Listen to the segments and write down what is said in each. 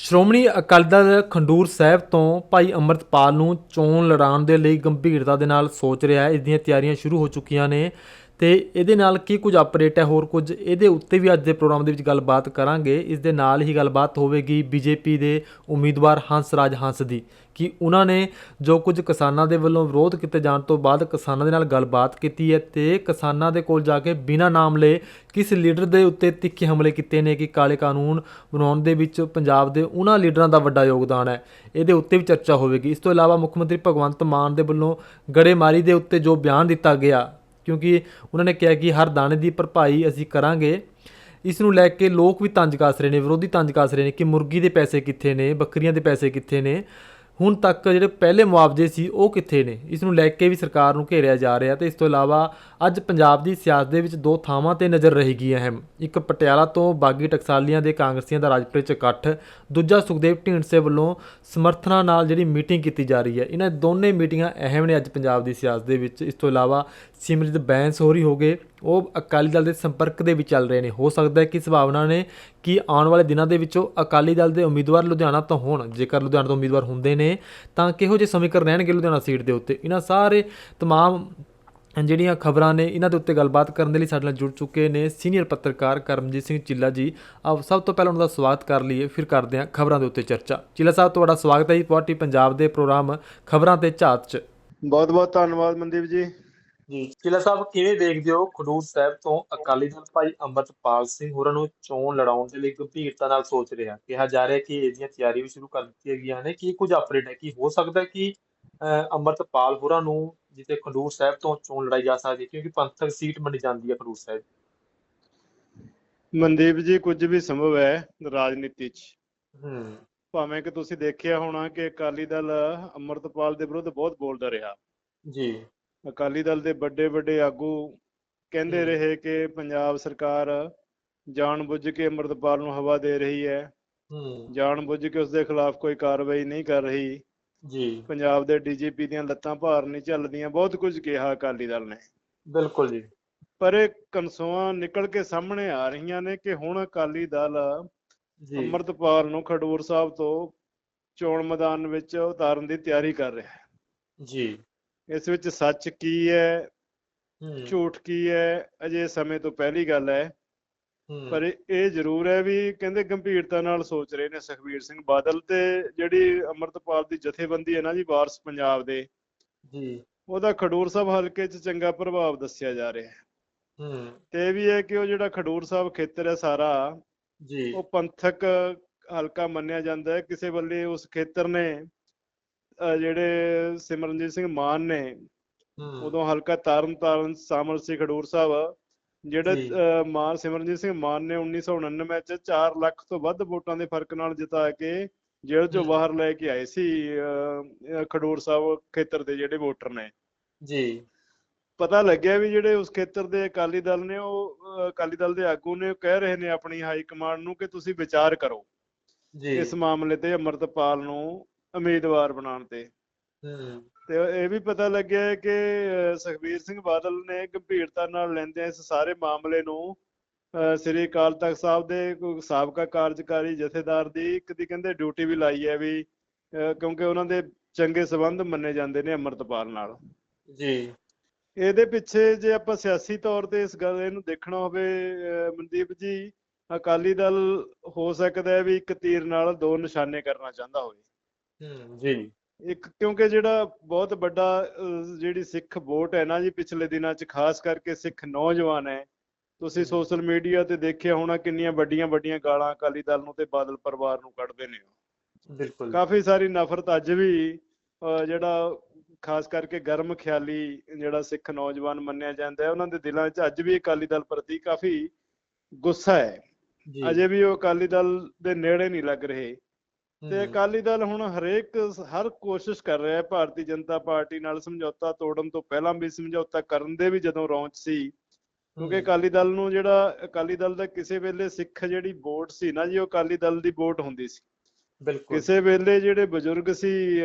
ਸ਼੍ਰੋਮਣੀ ਅਕਾਲੀ ਦਲ ਖੰਡੂਰ ਸਾਹਿਬ ਤੋਂ ਭਾਈ ਅੰਮ੍ਰਿਤਪਾਲ ਨੂੰ ਚੋਣ ਲੜਾਉਣ ਦੇ ਲਈ ਗੰਭੀਰਤਾ ਦੇ ਨਾਲ ਸੋਚ ਰਿਹਾ ਹੈ। ਇਸ ਦੀਆਂ ਤਿਆਰੀਆਂ ਸ਼ੁਰੂ ਹੋ ਚੁੱਕੀਆਂ ਨੇ ਤੇ ਇਹਦੇ ਨਾਲ ਕੀ ਕੁਝ ਅਪਡੇਟ ਹੈ ਹੋਰ ਕੁਝ? ਇਹਦੇ ਉੱਤੇ ਵੀ ਅੱਜ ਦੇ ਪ੍ਰੋਗਰਾਮ ਦੇ ਵਿੱਚ ਗੱਲਬਾਤ ਕਰਾਂਗੇ। ਇਸ ਦੇ ਨਾਲ ਹੀ ਗੱਲਬਾਤ ਹੋਵੇਗੀ ਬੀਜੇਪੀ ਦੇ ਉਮੀਦਵਾਰ ਹੰਸਰਾਜ ਹੰਸ ਦੀ। ਕਿ ਉਹਨਾਂ ਨੇ ਜੋ ਕੁਝ ਕਿਸਾਨਾਂ ਦੇ ਵੱਲੋਂ ਵਿਰੋਧ ਕੀਤੇ ਜਾਣ ਤੋਂ ਬਾਅਦ ਕਿਸਾਨਾਂ ਦੇ ਨਾਲ ਗੱਲਬਾਤ ਕੀਤੀ ਹੈ ਤੇ ਕਿਸਾਨਾਂ ਦੇ ਕੋਲ ਜਾ ਕੇ ਬਿਨਾਂ ਨਾਮ ਲਏ ਕਿਸ ਲੀਡਰ ਦੇ ਉੱਤੇ ਤਿੱਖੇ ਹਮਲੇ ਕੀਤੇ ਨੇ ਕਿ ਕਾਲੇ ਕਾਨੂੰਨ ਬਣਾਉਣ ਦੇ ਵਿੱਚ ਪੰਜਾਬ ਦੇ ਉਹਨਾਂ ਲੀਡਰਾਂ ਦਾ ਵੱਡਾ ਯੋਗਦਾਨ ਹੈ। ਇਹਦੇ ਉੱਤੇ ਵੀ ਚਰਚਾ ਹੋਵੇਗੀ। ਇਸ ਤੋਂ ਇਲਾਵਾ ਮੁੱਖ ਮੰਤਰੀ ਭਗਵੰਤ ਮਾਨ ਦੇ ਵੱਲੋਂ ਗੜੇਮਾਰੀ ਦੇ ਉੱਤੇ ਜੋ ਬਿਆਨ ਦਿੱਤਾ ਗਿਆ, ਕਿਉਂਕਿ ਉਹਨਾਂ ਨੇ ਕਿਹਾ ਕਿ ਹਰ ਦਾਣੇ ਦੀ ਭਰਪਾਈ ਅਸੀਂ ਕਰਾਂਗੇ। ਇਸ ਨੂੰ ਲੈ ਕੇ ਲੋਕ ਵੀ ਤੰਜ ਕੱਸ ਰਹੇ ਨੇ, ਵਿਰੋਧੀ ਤੰਜ ਕੱਸ ਰਹੇ ਨੇ ਕਿ ਮੁਰਗੀ ਦੇ ਪੈਸੇ ਕਿੱਥੇ ਨੇ, ਬੱਕਰੀਆਂ ਦੇ ਪੈਸੇ ਕਿੱਥੇ ਨੇ। ਹੁਣ ਤੱਕ ਜਿਹੜੇ ਪਹਿਲੇ ਮੁਆਵਜ਼ੇ ਸੀ, ਉਹ ਕਿੱਥੇ ਨੇ? ਇਸ ਨੂੰ ਲੈ ਕੇ ਵੀ ਸਰਕਾਰ ਨੂੰ ਘੇਰਿਆ ਜਾ ਰਿਹਾ ਤੇ ਇਸ ਤੋਂ ਇਲਾਵਾ ਅੱਜ ਪੰਜਾਬ ਦੀ ਸਿਆਸਤ ਦੇ ਵਿੱਚ ਦੋ ਥਾਵਾਂ ਤੇ ਨਜ਼ਰ ਰਹੇਗੀ ਅਹਿਮ। ਇੱਕ ਪਟਿਆਲਾ ਤੋਂ ਬਾਗੀ ਟਕਸਾਲੀਆਂ ਦੇ ਕਾਂਗਰਸੀਆਂ ਦਾ ਰਾਜਪੁਰੇ ਚ ਇਕੱਠ, ਦੂਜਾ ਸੁਖਦੇਵ ਢੀਂਡਸੇ ਵੱਲੋਂ ਸਮਰਥਨਾਂ ਨਾਲ ਜਿਹੜੀ ਮੀਟਿੰਗ ਕੀਤੀ ਜਾ ਰਹੀ ਹੈ। ਇਹਨਾਂ ਦੋਨੇ ਮੀਟਿੰਗਾਂ ਅਹਿਮ ਨੇ ਅੱਜ ਪੰਜਾਬ ਦੀ ਸਿਆਸਤ ਦੇ ਵਿੱਚ। ਇਸ ਤੋਂ ਇਲਾਵਾ ਸਿਮਰਜੀਤ ਬੈਂਸ ਹੋਰੀ ਹੋ ਗਏ ਉਹ ਅਕਾਲੀ ਦਲ ਦੇ ਸੰਪਰਕ ਦੇ ਵਿੱਚ ਚੱਲ ਰਹੇ ਨੇ। ਹੋ ਸਕਦਾ ਹੈ ਕਿ ਸੰਭਾਵਨਾ ਨੇ ਕਿ ਆਉਣ ਵਾਲੇ ਦਿਨਾਂ ਦੇ ਵਿੱਚੋਂ ਅਕਾਲੀ ਦਲ ਦੇ ਉਮੀਦਵਾਰ ਲੁਧਿਆਣਾ ਤੋਂ ਹੋਣ। ਜੇਕਰ ਲੁਧਿਆਣਾ ਤੋਂ ਉਮੀਦਵਾਰ ਹੁੰਦੇ ਨੇ, ਤਾਂ ਕਿਹੋ ਜਿਹੇ ਸਮੀਕਰਨ ਰਹਿਣਗੇ ਲੁਧਿਆਣਾ ਸੀਟ ਦੇ ਉੱਤੇ? ਇਹਨਾਂ ਸਾਰੇ ਤਮਾਮ ਜਿਹੜੀਆਂ ਖਬਰਾਂ ਨੇ, ਇਹਨਾਂ ਦੇ ਉੱਤੇ ਗੱਲਬਾਤ ਕਰਨ ਦੇ ਲਈ ਸਾਡੇ ਨਾਲ ਜੁੜ ਚੁੱਕੇ ਨੇ ਸੀਨੀਅਰ ਪੱਤਰਕਾਰ ਕਰਮਜੀਤ ਸਿੰਘ ਚਿੱਲਾ ਜੀ। ਆਪ ਸਭ ਤੋਂ ਪਹਿਲਾਂ ਉਹਨਾਂ ਦਾ ਸਵਾਗਤ ਕਰ ਲਈਏ, ਫਿਰ ਕਰਦੇ ਹਾਂ ਖਬਰਾਂ ਦੇ ਉੱਤੇ ਚਰਚਾ। ਚਿੱਲਾ ਸਾਹਿਬ, ਤੁਹਾਡਾ ਸਵਾਗਤ ਹੈ ਜੀ ਪਾਰਟੀ ਪੰਜਾਬ ਦੇ ਪ੍ਰੋਗਰਾਮ ਖਬਰਾਂ ਤੇ ਝਾਤ 'ਚ। ਬਹੁਤ ਬਹੁਤ ਧੰਨਵਾਦ ਮਨਦੀਪ ਜੀ। ਜੀ। ਚਿੱਲਾ ਸਾਹਿਬ ਕਿਵੇਂ ਦੇਖਦੇ ਹੋ ਖਡੂਰ ਸਾਹਿਬ ਤੋਂ ਅਕਾਲੀ ਦਲ ਭਾਈ ਅੰਮ੍ਰਿਤਪਾਲ ਸਿੰਘ ਹੋਰਾਂ ਨੂੰ ਚੋਣ ਲੜਾਉਣ ਦੇ ਲਈ ਗੰਭੀਰਤਾ ਨਾਲ ਸੋਚ ਰਿਹਾ? ਕਿਹਾ ਜਾ ਰਿਹਾ ਕਿ ਇਹਦੀਆਂ ਤਿਆਰੀਆਂ ਵੀ ਸ਼ੁਰੂ ਕਰ ਦਿੱਤੀਆਂ ਗਈਆਂ ਨੇ। ਕੀ ਕੁਝ ਅਪਡੇਟ ਹੈ? ਕਿ ਹੋ ਸਕਦਾ ਹੈ ਕਿ ਅੰਮ੍ਰਿਤਪਾਲ ਹੋਰਾਂ ਨੂੰ ਜਿੱਥੇ ਖਡੂਰ ਸਾਹਿਬ ਤੋਂ ਚੋਣ ਲੜਾਈ ਜਾ ਸਕਦੀ ਹੈ? ਕਿਉਂਕਿ ਪੰਥਕ ਸੀਟ ਮੰਨੀ ਜਾਂਦੀ ਹੈ ਖਡੂਰ ਸਾਹਿਬ। ਮਨਦੀਪ ਜੀ ਕੁਝ ਵੀ ਸੰਭਵ ਹੈ ਰਾਜਨੀਤੀ 'ਚ? ਹੂੰ। ਭਾਵੇਂ ਕਿ ਤੁਸੀਂ ਦੇਖਿਆ ਹੋਣਾ ਕਿ ਅਕਾਲੀ ਦਲ ਅੰਮ੍ਰਿਤਪਾਲ ਦੇ ਵਿਰੁੱਧ ਬਹੁਤ ਬੋਲਦਾ ਰਿਹਾ। ਜੀ। ਅਕਾਲੀ ਦਲ ਦੇ ਵੱਡੇ ਵੱਡੇ ਆਗੂ ਕਹਿੰਦੇ। ਰਹੇ ਕਿ ਪੰਜਾਬ ਸਰਕਾਰ ਜਾਣਬੁੱਝ ਕੇ ਅੰਮ੍ਰਿਤਪਾਲ ਨੂੰ ਹਵਾ ਦੇ ਰਹੀ ਹੈ। ਹੂੰ। ਜਾਣਬੁੱਝ ਕੇ ਉਸ ਦੇ ਖਿਲਾਫ ਕੋਈ ਕਾਰਵਾਈ ਨਹੀਂ ਕਰ ਰਹੀ। ਜੀ। ਪੰਜਾਬ ਦੇ ਡੀਜੀਪੀ ਦੀਆਂ ਲੱਤਾਂ ਭਾਰ ਨਹੀਂ ਚੱਲਦੀਆਂ ਬਹੁਤ ਕੁਝ ਕਿਹਾ ਅਕਾਲੀ ਦਲ ਨੇ। ਬਿਲਕੁਲ ਜੀ। ਪਰ ਇਹ ਕਨਸੋਆਂ ਨਿਕਲ ਕੇ ਸਾਹਮਣੇ ਆ ਰਹੀਆਂ ਨੇ ਕਿ ਹੁਣ ਅਕਾਲੀ ਦਲ ਜੀ। ਅੰਮ੍ਰਿਤਪਾਲ ਨੂੰ ਖਡੂਰ ਸਾਹਿਬ ਤੋਂ ਚੋਣ ਮੈਦਾਨ ਵਿੱਚ ਉਤਾਰਨ ਦੀ ਤਿਆਰੀ ਕਰ ਰਿਹਾ ਹੈ। ਜੀ। ਇਸ ਵਿੱਚ ਸੱਚ ਕੀ ਹੈ? ਝੂਠ ਕੀ ਹੈ? ਅਜੇ ਸਮੇਂ ਤੋਂ ਪਹਿਲੀ ਗੱਲ ਹੈ। ਪਰ ਇਹ- ਜ਼ਰੂਰ ਹੈ ਵੀ ਕਹਿੰਦੇ ਗੰਭੀਰਤਾ ਨਾਲ ਸੋਚ ਰਹੇ ਨੇ ਸੁਖਬੀਰ ਸਿੰਘ ਬਾਦਲ ਤੇ ਜਿਹੜੀ ਅੰਮ੍ਰਿਤਪਾਲ ਦੀ ਜਥੇਬੰਦੀ ਹੈ ਨਾ ਜੀ ਵਾਰਸ ਪੰਜਾਬ ਦੇ। ਜੀ। ਉਹਦਾ ਖਡੂਰ ਸਾਹਿਬ ਹਲਕੇ 'ਚ ਚੰਗਾ ਪ੍ਰਭਾਵ ਦੱਸਿਆ ਜਾ ਰਿਹਾ ਹੈ। ਹੂੰ। ਤੇ ਇਹ ਵੀ ਹੈ ਕਿ ਉਹ ਜਿਹੜਾ ਖਡੂਰ ਸਾਹਿਬ ਖੇਤਰ ਹੈ ਸਾਰਾ ਜੀ। ਉਹ ਪੰਥਕ ਹਲਕਾ ਮੰਨਿਆ ਜਾਂਦਾ ਹੈ। ਕਿਸੇ ਵੱਲੇ ਉਸ ਖੇਤਰ ਨੇ ਜਿਹੜੇ ਸਿਮਰਨਜੀਤ ਸਿੰਘ ਮਾਨ ਨੇ ਉਦੋਂ ਹਲਕਾ ਤਾਰਨ ਤਾਰਨ ਸ਼ਾਮਲ ਸੀ ਖਡੂਰ ਸਾਹਿਬ ਜਿਹੜੇ ਮਾਨ ਸਿਮਰਨਜੀਤ ਸਿੰਘ ਮਾਨ ਨੇ 1999 ਚ 4 ਲੱਖ ਤੋਂ ਵੱਧ ਵੋਟਾਂ ਦੇ ਫ਼ਰਕ ਨਾਲ ਜਿਤਾ ਕੇ ਜੇਲ੍ਹ ਚੋਂ। ਬਾਹਰ ਲੈ ਕੇ ਆਏ ਸੀ ਖਡੂਰ ਸਾਹਿਬ ਖੇਤਰ ਦੇ ਜਿਹੜੇ ਵੋਟਰ ਨੇ। ਜੀ। ਪਤਾ ਲੱਗਿਆ ਵੀ ਜਿਹੜੇ ਉਸ ਖੇਤਰ ਦੇ ਅਕਾਲੀ ਦਲ ਨੇ ਉਹ ਅਕਾਲੀ ਦਲ ਦੇ ਆਗੂ ਨੇ ਕਹਿ ਰਹੇ ਨੇ ਆਪਣੀ ਹਾਈ ਕਮਾਂਡ ਨੂੰ ਕਿ ਤੁਸੀਂ ਵਿਚਾਰ ਕਰੋ। ਜੀ। ਇਸ ਮਾਮਲੇ ਤੇ ਅੰਮ੍ਰਿਤਪਾਲ ਨੂੰ ਉਮੀਦਵਾਰ ਬਣਾਉਣ ਤੇ। ਤੇ ਇਹ ਵੀ ਪਤਾ ਲੱਗਿਆ ਕਿ ਸੁਖਬੀਰ ਸਿੰਘ ਬਾਦਲ ਨੇ ਗੰਭੀਰਤਾ ਨਾਲ ਲੈਂਦੇ ਇਸ ਸਾਰੇ ਮਾਮਲੇ ਨੂੰ ਸ੍ਰੀ ਅਕਾਲ ਤਖਤ ਸਾਹਿਬ ਦੇ ਕੋਈ ਸਾਬਕਾ ਕਾਰਜਕਾਰੀ ਜਥੇਦਾਰ ਦੀ ਇੱਕ ਦੀ ਕਹਿੰਦੇ ਡਿਊਟੀ ਵੀ ਲਾਈ ਹੈ ਵੀ ਕਿਉਂਕਿ ਉਹਨਾਂ ਦੇ ਚੰਗੇ ਸਬੰਧ ਮੰਨੇ ਜਾਂਦੇ ਨੇ ਅੰਮ੍ਰਿਤਪਾਲ ਨਾਲ। ਜੀ। ਇਹਦੇ ਪਿੱਛੇ ਜੇ ਆਪਾਂ ਸਿਆਸੀ ਤੌਰ ਤੇ ਇਸ ਗੱਲ ਇਹਨੂੰ ਦੇਖਣਾ ਹੋਵੇ ਮਨਦੀਪ ਜੀ ਅਕਾਲੀ ਦਲ ਹੋ ਸਕਦਾ ਹੈ ਵੀ ਇੱਕ ਤੀਰ ਨਾਲ ਦੋ ਨਿਸ਼ਾਨੇ ਕਰਨਾ ਚਾਹੁੰਦਾ ਹੋਵੇ। ਜੀ। ਇੱਕ ਕਿਉਂਕਿ ਜਿਹੜਾ ਬਹੁਤ ਵੱਡਾ ਜਿਹੜੀ ਸਿੱਖ ਵੋਟ ਹੈ ਨਾ ਜੀ ਪਿਛਲੇ ਦਿਨਾਂ 'ਚ ਖਾਸ ਕਰਕੇ ਸਿੱਖ ਨੌਜਵਾਨ ਹੈ ਤੁਸੀਂ। ਸੋਸ਼ਲ ਮੀਡੀਆ ਤੇ ਦੇਖਿਆ ਹੋਣਾ ਕਿੰਨੀਆਂ ਵੱਡੀਆਂ ਵੱਡੀਆਂ ਗਾਲਾਂ ਅਕਾਲੀ ਦਲ ਨੂੰ ਤੇ ਬਾਦਲ ਪਰਿਵਾਰ ਨੂੰ ਕੱਢਦੇ ਨੇ। ਬਿਲਕੁਲ। ਕਾਫੀ ਸਾਰੀ ਨਫ਼ਰਤ ਅੱਜ ਵੀ ਜਿਹੜਾ ਖਾਸ ਕਰਕੇ ਗਰਮ ਖਿਆਲੀ ਜਿਹੜਾ ਸਿੱਖ ਨੌਜਵਾਨ ਮੰਨਿਆ ਜਾਂਦਾ ਹੈ ਉਹਨਾਂ ਦੇ ਦਿਲਾਂ 'ਚ ਅੱਜ ਵੀ ਅਕਾਲੀ ਦਲ ਪ੍ਰਤੀ ਕਾਫੀ ਗੁੱਸਾ ਹੈ। ਅਜੇ ਵੀ ਉਹ ਅਕਾਲੀ ਦਲ ਦੇ ਨੇੜੇ ਨਹੀਂ ਲੱਗ ਰਹੇ। ਤੇ ਅਕਾਲੀ ਦਲ ਹੁਣ ਹਰੇਕ ਹਰ ਕੋਸ਼ਿਸ਼ ਕਰ ਰਿਹਾ ਹੈ ਭਾਰਤੀ ਜਨਤਾ ਪਾਰਟੀ ਨਾਲ ਸਮਝੌਤਾ ਤੋੜਨ ਤੋਂ ਪਹਿਲਾਂ ਵੀ ਸਮਝੌਤਾ ਕਰਨ ਦੇ ਵੀ ਜਦੋਂ ਰੌਂਚ ਸੀ। ਕਿਉਂਕਿ ਅਕਾਲੀ ਦਲ ਨੂੰ ਜਿਹੜਾ ਅਕਾਲੀ ਦਲ ਦਾ ਕਿਸੇ ਵੇਲੇ ਸਿੱਖ ਜਿਹੜੀ ਵੋਟ ਸੀ ਨਾ ਜੀ ਉਹ ਅਕਾਲੀ ਦਲ ਦੀ ਵੋਟ ਹੁੰਦੀ ਸੀ। ਬਿਲਕੁਲ। ਕਿਸੇ ਵੇਲੇ ਜਿਹੜੇ ਬਜ਼ੁਰਗ ਸੀ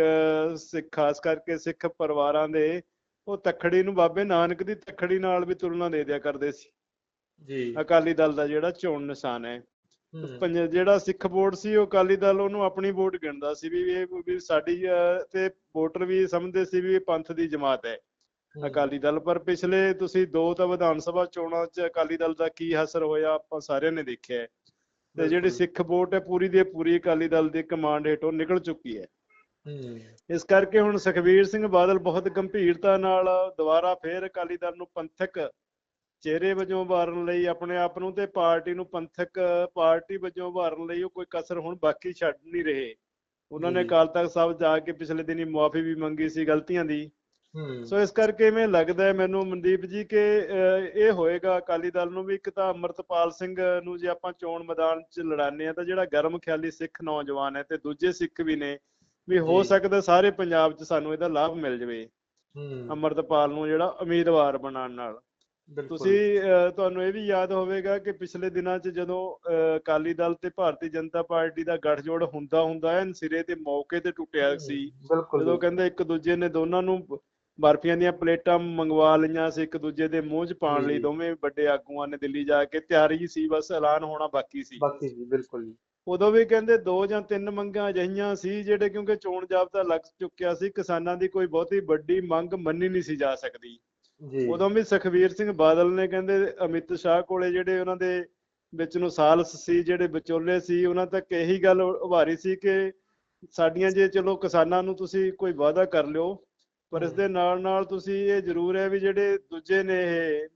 ਸਿੱਖ ਖਾਸ ਕਰਕੇ ਸਿੱਖ ਪਰਿਵਾਰਾਂ ਦੇ ਉਹ ਤਖੜੀ ਨੂੰ ਬਾਬੇ ਨਾਨਕ ਦੀ ਤਖੜੀ ਨਾਲ ਵੀ ਤੁਲਨਾ ਦੇ ਦਿਆ ਕਰਦੇ ਸੀ। ਜੀ। ਅਕਾਲੀ ਦਲ ਦਾ ਜਿਹੜਾ ਚੋਣ ਨਿਸ਼ਾਨ ਹੈ। ਜਿਹੜਾ ਸਿੱਖ ਵੋਟ ਸੀ ਉਹ ਅਕਾਲੀ ਦਲ ਉਹਨੂੰ ਆਪਣੀ ਵੋਟ ਗਿਣਦਾ ਸੀ ਵੀ ਇਹ ਵੀ ਸਾਡੀ ਤੇ ਵੋਟਰ ਵੀ ਸਮਝਦੇ ਸੀ ਵੀ ਇਹ ਪੰਥ ਦੀ ਜਮਾਤ ਹੈ। ਅਕਾਲੀ ਦਲ ਪਰ ਪਿਛਲੇ ਤੁਸੀਂ ਦੋ ਤਾਂ ਵਿਧਾਨ ਸਭਾ ਚੋਣਾਂ 'ਚ ਅਕਾਲੀ ਦਲ ਦਾ ਕੀ ਅਸਰ ਹੋਇਆ ਆਪਾਂ ਸਾਰਿਆਂ ਨੇ ਦੇਖਿਆ ਤੇ ਜਿਹੜੀ। ਸਿੱਖ ਵੋਟ ਹੈ ਪੂਰੀ ਦੀ ਪੂਰੀ ਅਕਾਲੀ ਦਲ ਦੀ ਕਮਾਂਡ ਹੇਠੋਂ ਨਿਕਲ ਚੁੱਕੀ ਹੈ। ਇਸ ਕਰਕੇ ਹੁਣ ਸੁਖਬੀਰ ਸਿੰਘ ਬਾਦਲ ਬਹੁਤ ਗੰਭੀਰਤਾ ਨਾਲ ਦੁਬਾਰਾ ਫੇਰ ਅਕਾਲੀ ਦਲ ਨੂੰ ਪੰਥਕ ਚਿਹਰੇ ਵਜੋਂ ਉਭਾਰਨ ਲਈ ਆਪਣੇ ਆਪ ਨੂੰ ਤੇ ਪਾਰਟੀ ਨੂੰ ਪੰਥਕ ਪਾਰਟੀ ਵਜੋਂ ਉਭਾਰਨ ਲਈ ਉਹ ਕੋਈ ਕਸਰ ਹੁਣ ਬਾਕੀ ਛੱਡ ਨਹੀਂ ਰਹੇ। ਉਹਨਾਂ ਨੇ। ਅਕਾਲ ਤਖਤ ਸਾਹਿਬ ਜਾ ਕੇ ਪਿਛਲੇ ਦਿਨੀ ਮੁਆਫੀ ਵੀ ਮੰਗੀ ਸੀ ਗਲਤੀਆਂ ਦੀ। ਸੋ ਇਸ ਕਰਕੇ ਇਵੇਂ ਲੱਗਦਾ ਹੈ ਮੈਨੂੰ ਮਨਦੀਪ ਜੀ ਕਿ ਇਹ ਹੋਏਗਾ ਅਕਾਲੀ ਦਲ ਨੂੰ ਵੀ ਇੱਕ ਤਾਂ ਅਮਰਤਪਾਲ ਸਿੰਘ ਨੂੰ ਜੇ ਆਪਾਂ ਚੋਣ ਮੈਦਾਨ 'ਚ ਲੜਾਨੇ ਆ ਤਾਂ ਜਿਹੜਾ ਗਰਮ ਖਿਆਲੀ ਸਿੱਖ ਨੌਜਵਾਨ ਹੈ ਤੇ ਦੂਜੇ ਸਿੱਖ ਵੀ ਨੇ ਵੀ ਹੋ। ਸਕਦਾ ਸਾਰੇ ਪੰਜਾਬ 'ਚ ਸਾਨੂੰ ਇਹਦਾ ਲਾਭ ਮਿਲ ਜਾਵੇ। ਅਮਰਤਪਾਲ ਨੂੰ ਜਿਹੜਾ ਉਮੀਦਵਾਰ ਬਣਾਉਣ ਨਾਲ। ਤੁਸੀਂ ਤੁਹਾਨੂੰ ਇਹ ਵੀ ਯਾਦ ਹੋਵੇਗਾ ਕਿ ਪਿਛਲੇ ਦਿਨਾਂ 'ਚ ਜਦੋਂ ਅਕਾਲੀ ਦਲ ਤੇ ਭਾਰਤੀ ਜਨਤਾ ਪਾਰਟੀ ਦਾ ਗੱਠਜੋੜ ਹੁੰਦਾ ਹੁੰਦਾ ਐਨ ਸਿਰੇ ਤੇ ਮੌਕੇ ਤੇ ਟੁੱਟਿਆ ਸੀ। ਜਦੋਂ ਕਹਿੰਦੇ ਇੱਕ ਦੂਜੇ ਨੇ ਦੋਨਾਂ ਨੂੰ ਬਰਫੀਆਂ ਦੀਆਂ ਪਲੇਟਾਂ ਮੰਗਵਾ ਲਈਆਂ ਸੀ ਇੱਕ ਦੂਜੇ ਦੇ ਮੂੰਹ 'ਚ ਪਾਉਣ ਲਈ। ਦੋਵੇਂ ਵੱਡੇ ਆਗੂਆਂ ਨੇ ਦਿੱਲੀ ਜਾ ਕੇ ਤਿਆਰੀ ਸੀ ਬਸ ਐਲਾਨ ਹੋਣਾ ਬਾਕੀ ਸੀ। ਬਾਕੀ ਜੀ ਬਿਲਕੁਲ ਜੀ। ਉਦੋਂ ਵੀ ਕਹਿੰਦੇ ਦੋ ਜਾਂ ਤਿੰਨ ਮੰਗਾਂ ਅਜਿਹੀਆਂ ਸੀ ਜਿਹੜੇ ਕਿਉਂਕਿ ਚੋਣ ਜਾਬਤਾ ਲੱਗ ਚੁੱਕਿਆ ਸੀ ਕਿਸਾਨਾਂ ਦੀ ਕੋਈ ਬਹੁਤੀ ਵੱਡੀ ਮੰਗ ਮੰਨੀ ਨਹੀਂ ਸੀ ਜਾ ਸਕਦੀ। ਉਦੋਂ ਵੀ ਸੁਖਬੀਰ ਸਿੰਘ ਬਾਦਲ ਨੇ ਕਹਿੰਦੇ ਅਮਿਤ ਸ਼ਾਹ ਕੋਲੇ ਜਿਹੜੇ ਉਹਨਾਂ ਦੇ ਵਿੱਚ ਨੂੰ ਸਾਲਸ ਸੀ ਜਿਹੜੇ ਵਿਚੋਲੇ ਸੀ ਉਹਨਾਂ ਤੱਕ ਇਹੀ ਗੱਲ ਉਭਾਰੀ ਸੀ ਕਿ ਸਾਡੀਆਂ ਜੇ ਚਲੋ ਕਿਸਾਨਾਂ ਨੂੰ ਤੁਸੀਂ ਕੋਈ ਵਾਅਦਾ ਕਰ ਲਿਓ ਪਰ ਇਸ। ਦੇ ਨਾਲ ਨਾਲ ਤੁਸੀਂ ਇਹ ਜ਼ਰੂਰ ਹੈ ਵੀ ਜਿਹੜੇ ਦੂਜੇ ਨੇ ਇਹ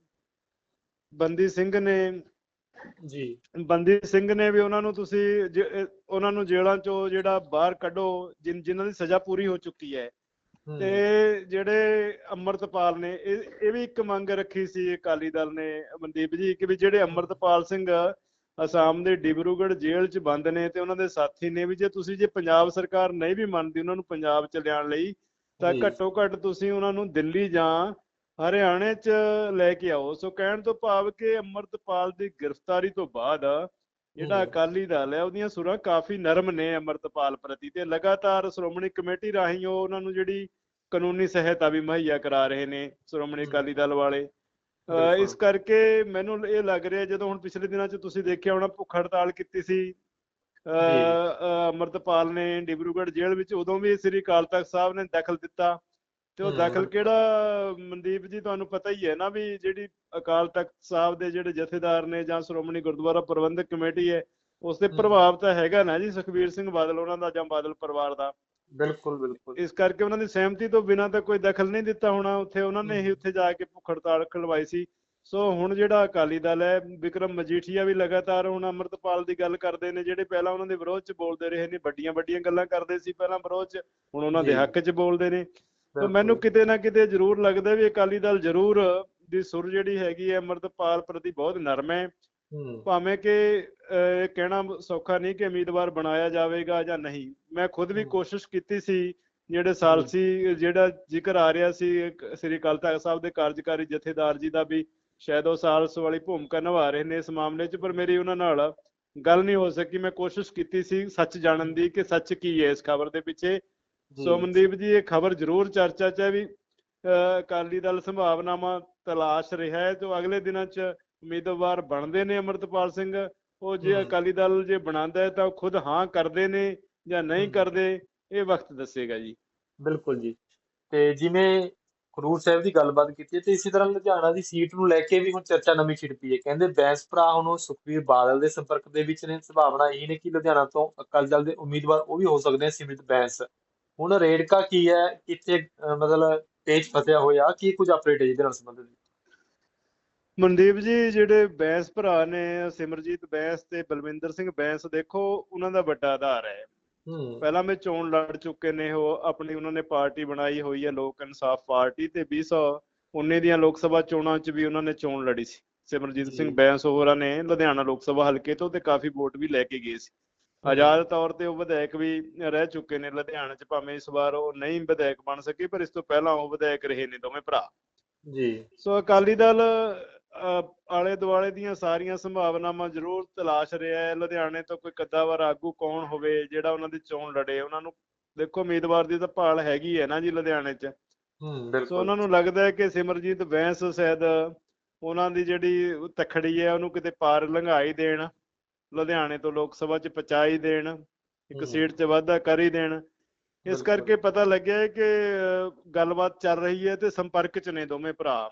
ਬੰਦੀ ਸਿੰਘ ਨੇ ਜੀ ਬੰਦੀ ਸਿੰਘ ਨੇ ਵੀ ਉਹਨਾਂ ਨੂੰ ਤੁਸੀਂ ਉਹਨਾਂ ਨੂੰ ਜੇਲ੍ਹਾਂ ਚੋਂ ਜਿਹੜਾ ਬਾਹਰ ਕੱਢੋ ਜਿਨ ਜਿਨ੍ਹਾਂ ਦੀ ਸਜ਼ਾ ਪੂਰੀ ਹੋ ਚੁੱਕੀ ਹੂੰ, ਤੇ ਜਿਹੜੇ ਅੰਮ੍ਰਿਤਪਾਲ ਨੇ ਇਹ ਇਹ ਵੀ ਇੱਕ ਮੰਗ ਰੱਖੀ ਸੀ ਅਕਾਲੀ ਦਲ ਨੇ ਮਨਦੀਪ ਜੀ ਕਿ ਵੀ ਜਿਹੜੇ ਅੰਮ੍ਰਿਤਪਾਲ ਸਿੰਘ ਅਸਾਮ ਦੇ ਡਿਬਰੂਗੜ੍ਹ ਜੇਲ੍ਹ 'ਚ ਬੰਦ ਨੇ ਤੇ ਉਹਨਾਂ ਦੇ ਸਾਥੀ ਨੇ ਵੀ ਜੇ ਤੁਸੀਂ ਜੇ ਪੰਜਾਬ ਸਰਕਾਰ ਨਹੀਂ ਵੀ ਮੰਨਦੀ ਉਹਨਾਂ ਨੂੰ ਪੰਜਾਬ 'ਚ ਲਿਆਉਣ ਲਈ ਤਾਂ। ਘੱਟੋ ਘੱਟ ਤੁਸੀਂ ਉਹਨਾਂ ਨੂੰ ਦਿੱਲੀ ਜਾਂ ਹਰਿਆਣੇ 'ਚ ਲੈ ਕੇ ਆਓ ਸੋ ਕਹਿਣ ਤੋਂ ਭਾਵ ਕਿ ਅੰਮ੍ਰਿਤਪਾਲ ਦੀ ਗ੍ਰਿਫਤਾਰੀ ਤੋਂ ਬਾਅਦ ਜਿਹੜਾ। ਅਕਾਲੀ ਦਲ ਹੈ ਉਹਦੀਆਂ ਸੁਰਾਂ ਕਾਫੀ ਨਰਮ ਨੇ ਅੰਮ੍ਰਿਤਪਾਲ ਪ੍ਰਤੀ ਤੇ ਲਗਾਤਾਰ ਸ਼੍ਰੋਮਣੀ ਕਮੇਟੀ ਰਾਹੀਂ ਉਹ ਉਹਨਾਂ ਨੂੰ ਜਿਹੜੀ ਕਾਨੂੰਨੀ ਸਹਾਇਤਾ ਵੀ ਮੁਹੱਈਆ ਕਰਾ ਰਹੇ ਨੇ ਸ਼੍ਰੋਮਣੀ। ਅਕਾਲੀ ਦਲ ਵਾਲੇ। ਇਸ ਕਰਕੇ ਮੈਨੂੰ ਇਹ ਲੱਗ ਰਿਹਾ ਜਦੋਂ ਹੁਣ ਪਿਛਲੇ ਦਿਨਾਂ 'ਚ ਤੁਸੀਂ ਦੇਖਿਆ ਹੋਣਾ ਭੁੱਖ ਹੜਤਾਲ ਕੀਤੀ ਸੀ ਅੰਮ੍ਰਿਤਪਾਲ ਨੇ ਡਿਬਰੂਗੜ੍ਹ ਜੇਲ੍ਹ ਵਿੱਚ ਉਦੋਂ ਵੀ ਸ੍ਰੀ ਅਕਾਲ ਤਖਤ ਸਾਹਿਬ ਨੇ ਦਖਲ ਦਿੱਤਾ ਤੇ ਉਹ। ਦਖਲ ਕਿਹੜਾ ਮਨਦੀਪ ਜੀ ਤੁਹਾਨੂੰ ਪਤਾ ਹੀ ਹੈ ਨਾ ਵੀ ਜਿਹੜੀ ਅਕਾਲ ਤਖਤ ਸਾਹਿਬ ਦੇ ਜਿਹੜੇ ਜਥੇਦਾਰ ਨੇ ਜਾਂ ਸ਼੍ਰੋਮਣੀ ਗੁਰਦੁਆਰਾ ਪ੍ਰਬੰਧਕ ਕਮੇਟੀ ਹੈ ਉਸ ਦੇ ਹਮ। ਪ੍ਰਭਾਵ ਤਾਂ ਹੈਗਾ ਨਾ ਜੀ ਸੁਖਬੀਰ ਸਿੰਘ ਬਾਦਲ ਉਹਨਾਂ ਦਾ ਜਾਂ ਬਾਦਲ ਪਰਿਵਾਰ ਦਾ ਬਿਲਕੁਲ ਬਿਲਕੁਲ ਇਸ ਕਰਕੇ ਉਹਨਾਂ ਦੀ ਸਹਿਮਤੀ ਤੋਂ ਬਿਨਾਂ ਤਾਂ ਕੋਈ ਦਖਲ ਨਹੀਂ ਦਿੱਤਾ ਹੋਣਾ ਉੱਥੇ ਉਹਨਾਂ ਨੇ ਹੀ। ਉੱਥੇ ਜਾ ਕੇ ਭੁੱਖ ਹੜਤਾਲ ਖਲਵਾਈ ਸੀ ਸੋ ਹੁਣ ਜਿਹੜਾ ਅਕਾਲੀ ਦਲ ਹੈ ਵਿਕਰਮ ਮਜੀਠੀਆ ਵੀ ਲਗਾਤਾਰ ਹੁਣ ਅੰਮ੍ਰਿਤਪਾਲ ਦੀ ਗੱਲ ਕਰਦੇ ਨੇ ਜਿਹੜੇ ਪਹਿਲਾਂ ਉਹਨਾਂ ਦੇ ਵਿਰੋਧ 'ਚ ਬੋਲਦੇ ਰਹੇ ਨੇ ਵੱਡੀਆਂ ਵੱਡੀਆਂ ਗੱਲਾਂ ਕਰਦੇ ਸੀ ਪਹਿਲਾਂ ਵਿਰੋਧ 'ਚ ਹੁਣ ਉਹਨਾਂ ਦੇ। ਹੱਕ 'ਚ ਬੋਲਦੇ ਨੇ ਤਾਂ। ਮੈਨੂੰ ਕਿਤੇ ਨਾ ਕਿਤੇ ਜ਼ਰੂਰ ਲੱਗਦਾ ਵੀ ਅਕਾਲੀ ਦਲ ਜ਼ਰੂਰ ਦੀ ਸੁਰ ਜਿਹੜੀ ਹੈਗੀ ਹੈ ਅੰਮ੍ਰਿਤਪਾਲ ਪ੍ਰਤੀ ਬਹੁਤ ਨਰਮ ਹੈ। ਭਾਵੇਂ ਕਿ ਇਹ ਕਹਿਣਾ ਸੌਖਾ ਨਹੀਂ ਕਿ ਉਮੀਦਵਾਰ ਬਣਾਇਆ ਜਾਵੇਗਾ ਜਾਂ ਨਹੀਂ। ਮੈਂ ਖੁਦ ਵੀ। ਕੋਸ਼ਿਸ਼ ਕੀਤੀ ਸੀ ਜਿਹੜੇ ਸਾਲਸੀ ਜਿਹੜਾ ਜ਼ਿਕਰ ਆ ਰਿਹਾ ਸੀ ਸ੍ਰੀ ਅਕਾਲ ਤਖਤ ਸਾਹਿਬ ਦੇ ਕਾਰਜਕਾਰੀ ਜਥੇਦਾਰ ਜੀ ਦਾ ਵੀ ਸ਼ਾਇਦ ਉਹ ਸਾਲਸ ਵਾਲੀ ਭੂਮਿਕਾ ਨਿਭਾ ਰਹੇ ਨੇ ਇਸ ਮਾਮਲੇ 'ਚ ਪਰ ਮੇਰੀ ਉਹਨਾਂ ਨਾਲ ਗੱਲ ਨਹੀਂ ਹੋ ਸਕੀ। ਮੈਂ ਕੋਸ਼ਿਸ਼ ਕੀਤੀ ਸੀ ਸੱਚ ਜਾਣਨ ਦੀ ਕਿ ਸੱਚ ਕੀ ਹੈ ਇਸ ਖਬਰ ਦੇ ਪਿੱਛੇ। ਸੋ ਜੀ। ਮਨਦੀਪ ਜੀ ਇਹ ਖਬਰ ਜ਼ਰੂਰ ਚਰਚਾ 'ਚ ਹੈ ਵੀ ਅਕਾਲੀ ਦਲ ਸੰਭਾਵਨਾਵਾਂ ਤਲਾਸ਼ ਰਿਹਾ ਹੈ ਜੋ ਅਗਲੇ ਦਿਨਾਂ 'ਚ ਉਮੀਦਵਾਰ ਬਣਦੇ ਨੇ ਅਮਰਤਪਾਲ ਸਿੰਘ ਉਹ ਜੇ। ਅਕਾਲੀ ਦਲ ਜੇ ਬਣਾਉਂਦਾ ਹੈ ਤਾਂ ਖੁਦ ਹਾਂ ਕਰਦੇ ਨੇ ਜਾਂ ਨਹੀਂ। ਕਰਦੇ ਇਹ ਵਕਤ ਦੱਸੇਗਾ ਜੀ ਬਿਲਕੁਲ ਜੀ ਤੇ ਜਿਵੇਂ ਖਡੂਰ ਸਾਹਿਬ ਦੀ ਗੱਲਬਾਤ ਕੀਤੀ ਹੈ ਤੇ ਇਸੇ ਤਰ੍ਹਾਂ ਲੁਧਿਆਣਾ ਦੀ ਸੀਟ ਨੂੰ ਲੈ ਕੇ ਵੀ ਹੁਣ ਚਰਚਾ ਨਵੀਂ ਛਿੜ ਪਈ ਹੈ ਕਹਿੰਦੇ ਬੈਂਸ ਭਰਾ ਹੁਣ ਉਹ ਸੁਖਬੀਰ ਬਾਦਲ ਦੇ ਸੰਪਰਕ ਦੇ ਵਿੱਚ ਨੇ ਸੰਭਾਵਨਾ ਇਹ ਨੇ ਕਿ ਲੁਧਿਆਣਾ ਤੋਂ ਅਕਾਲੀ ਦਲ ਦੇ ਉਮੀਦਵਾਰ ਉਹ ਵੀ ਹੋ ਸਕਦੇ ਨੇ ਸਿਮਰਤ ਬੈਂਸ ਹੁਣ ਰੇੜਕਾ ਕੀ ਹੈ? ਕਿੱਥੇ ਮਤਲਬ ਪੇਚ ਫਸਿਆ ਹੋਇਆ ਕੀ ਕੁਝ ਅਪਡੇਟ ਹੈ ਜਿਹਦੇ ਨਾਲ ਸੰਬੰਧਿਤ? ਮਨਦੀਪ ਜੀ ਜਿਹੜੇ ਬੈਂਸ ਭਰਾ ਨੇ ਸਿਮਰਜੀਤ ਬੈਂਸ ਤੇ ਬਲਵਿੰਦਰ ਸਿੰਘ ਬੈਂਸ ਦੇਖੋ ਉਹਨਾਂ ਦਾ ਵੱਡਾ ਆਧਾਰ ਹੈ। ਪਹਿਲਾਂ ਵੀ ਚੋਣ ਲੜ ਚੁੱਕੇ ਨੇ ਉਹ ਆਪਣੀ ਉਹਨਾਂ ਨੇ ਪਾਰਟੀ ਬਣਾਈ ਹੋਈ ਹੈ ਲੋਕ ਇਨਸਾਫ ਪਾਰਟੀ ਤੇ 2019 ਦੀਆਂ ਲੋਕ ਸਭਾ ਚੋਣਾਂ 'ਚ ਵੀ ਉਹਨਾਂ ਨੇ ਚੋਣ ਲੜੀ ਸੀ। ਸਿਮਰਜੀਤ ਸਿੰਘ। ਬੈਂਸ ਹੋਰਾਂ ਨੇ ਲੁਧਿਆਣਾ ਲੋਕ ਸਭਾ ਹਲਕੇ ਤੋਂ ਤੇ ਕਾਫੀ ਵੋਟ ਵੀ ਲੈ ਕੇ ਗਏ ਸੀ। ਆਜ਼ਾਦ ਤੌਰ ਤੇ ਉਹ ਵਿਧਾਇਕ ਵੀ ਰਹਿ ਚੁੱਕੇ ਨੇ ਲੁਧਿਆਣਾ 'ਚ ਭਾਵੇਂ ਇਸ ਵਾਰ ਉਹ ਨਹੀਂ ਵਿਧਾਇਕ ਬਣ ਸਕੇ ਪਰ ਇਸ ਤੋਂ ਪਹਿਲਾਂ ਉਹ ਵਿਧਾਇਕ ਰਹੇ ਨੇ ਦੋਵੇਂ ਭਰਾ। ਜੀ। ਸੋ ਅਕਾਲੀ ਦਲ ਆਲੇ ਦੁਆਲੇ ਦੀਆਂ ਸਾਰੀਆਂ ਸੰਭਾਵਨਾਵਾਂ ਜ਼ਰੂਰ ਤਲਾਸ਼ ਰਿਹਾ ਹੈ। ਲੁਧਿਆਣੇ ਤੋਂ ਕੋਈ ਕੱਦਾਵਰ ਆਗੂ ਕੌਣ ਹੋਵੇ ਜਿਹੜਾ ਉਹਨਾਂ ਦੀ ਚੋਣ ਲੜੇ ਉਹਨਾਂ ਨੂੰ ਦੇਖੋ ਉਮੀਦਵਾਰ ਦੀ ਤਾਂ ਭਾਲ ਹੈਗੀ ਹੈ ਨਾ ਜੀ ਲੁਧਿਆਣੇ 'ਚ। ਹੂੰ ਸੋ ਉਹਨਾਂ ਨੂੰ ਲੱਗਦਾ ਹੈ ਕਿ ਸਿਮਰਜੀਤ ਬੈਂਸ ਸ਼ਾਇਦ ਉਹਨਾਂ ਦੀ ਜਿਹੜੀ ਤਖੜੀ ਹੈ ਉਹਨੂੰ ਕਿਤੇ ਪਾਰ ਲੰਘਾਈ ਦੇਣ। ਲੁਧਿਆਣੇ ਤੋਂ ਲੋਕ ਸਭਾ 'ਚ ਪਹੁੰਚਾ ਹੀ ਦੇਣ ਇੱਕ। ਸੀਟ 'ਚ ਵਾਧਾ ਕਰ ਹੀ ਦੇਣ। ਇਸ। ਕਰਕੇ ਪਤਾ ਲੱਗਿਆ ਕਿ ਗੱਲਬਾਤ ਚੱਲ ਰਹੀ ਹੈ ਤੇ ਸੰਪਰਕ 'ਚ ਨੇ ਦੋਵੇਂ ਭਰਾ।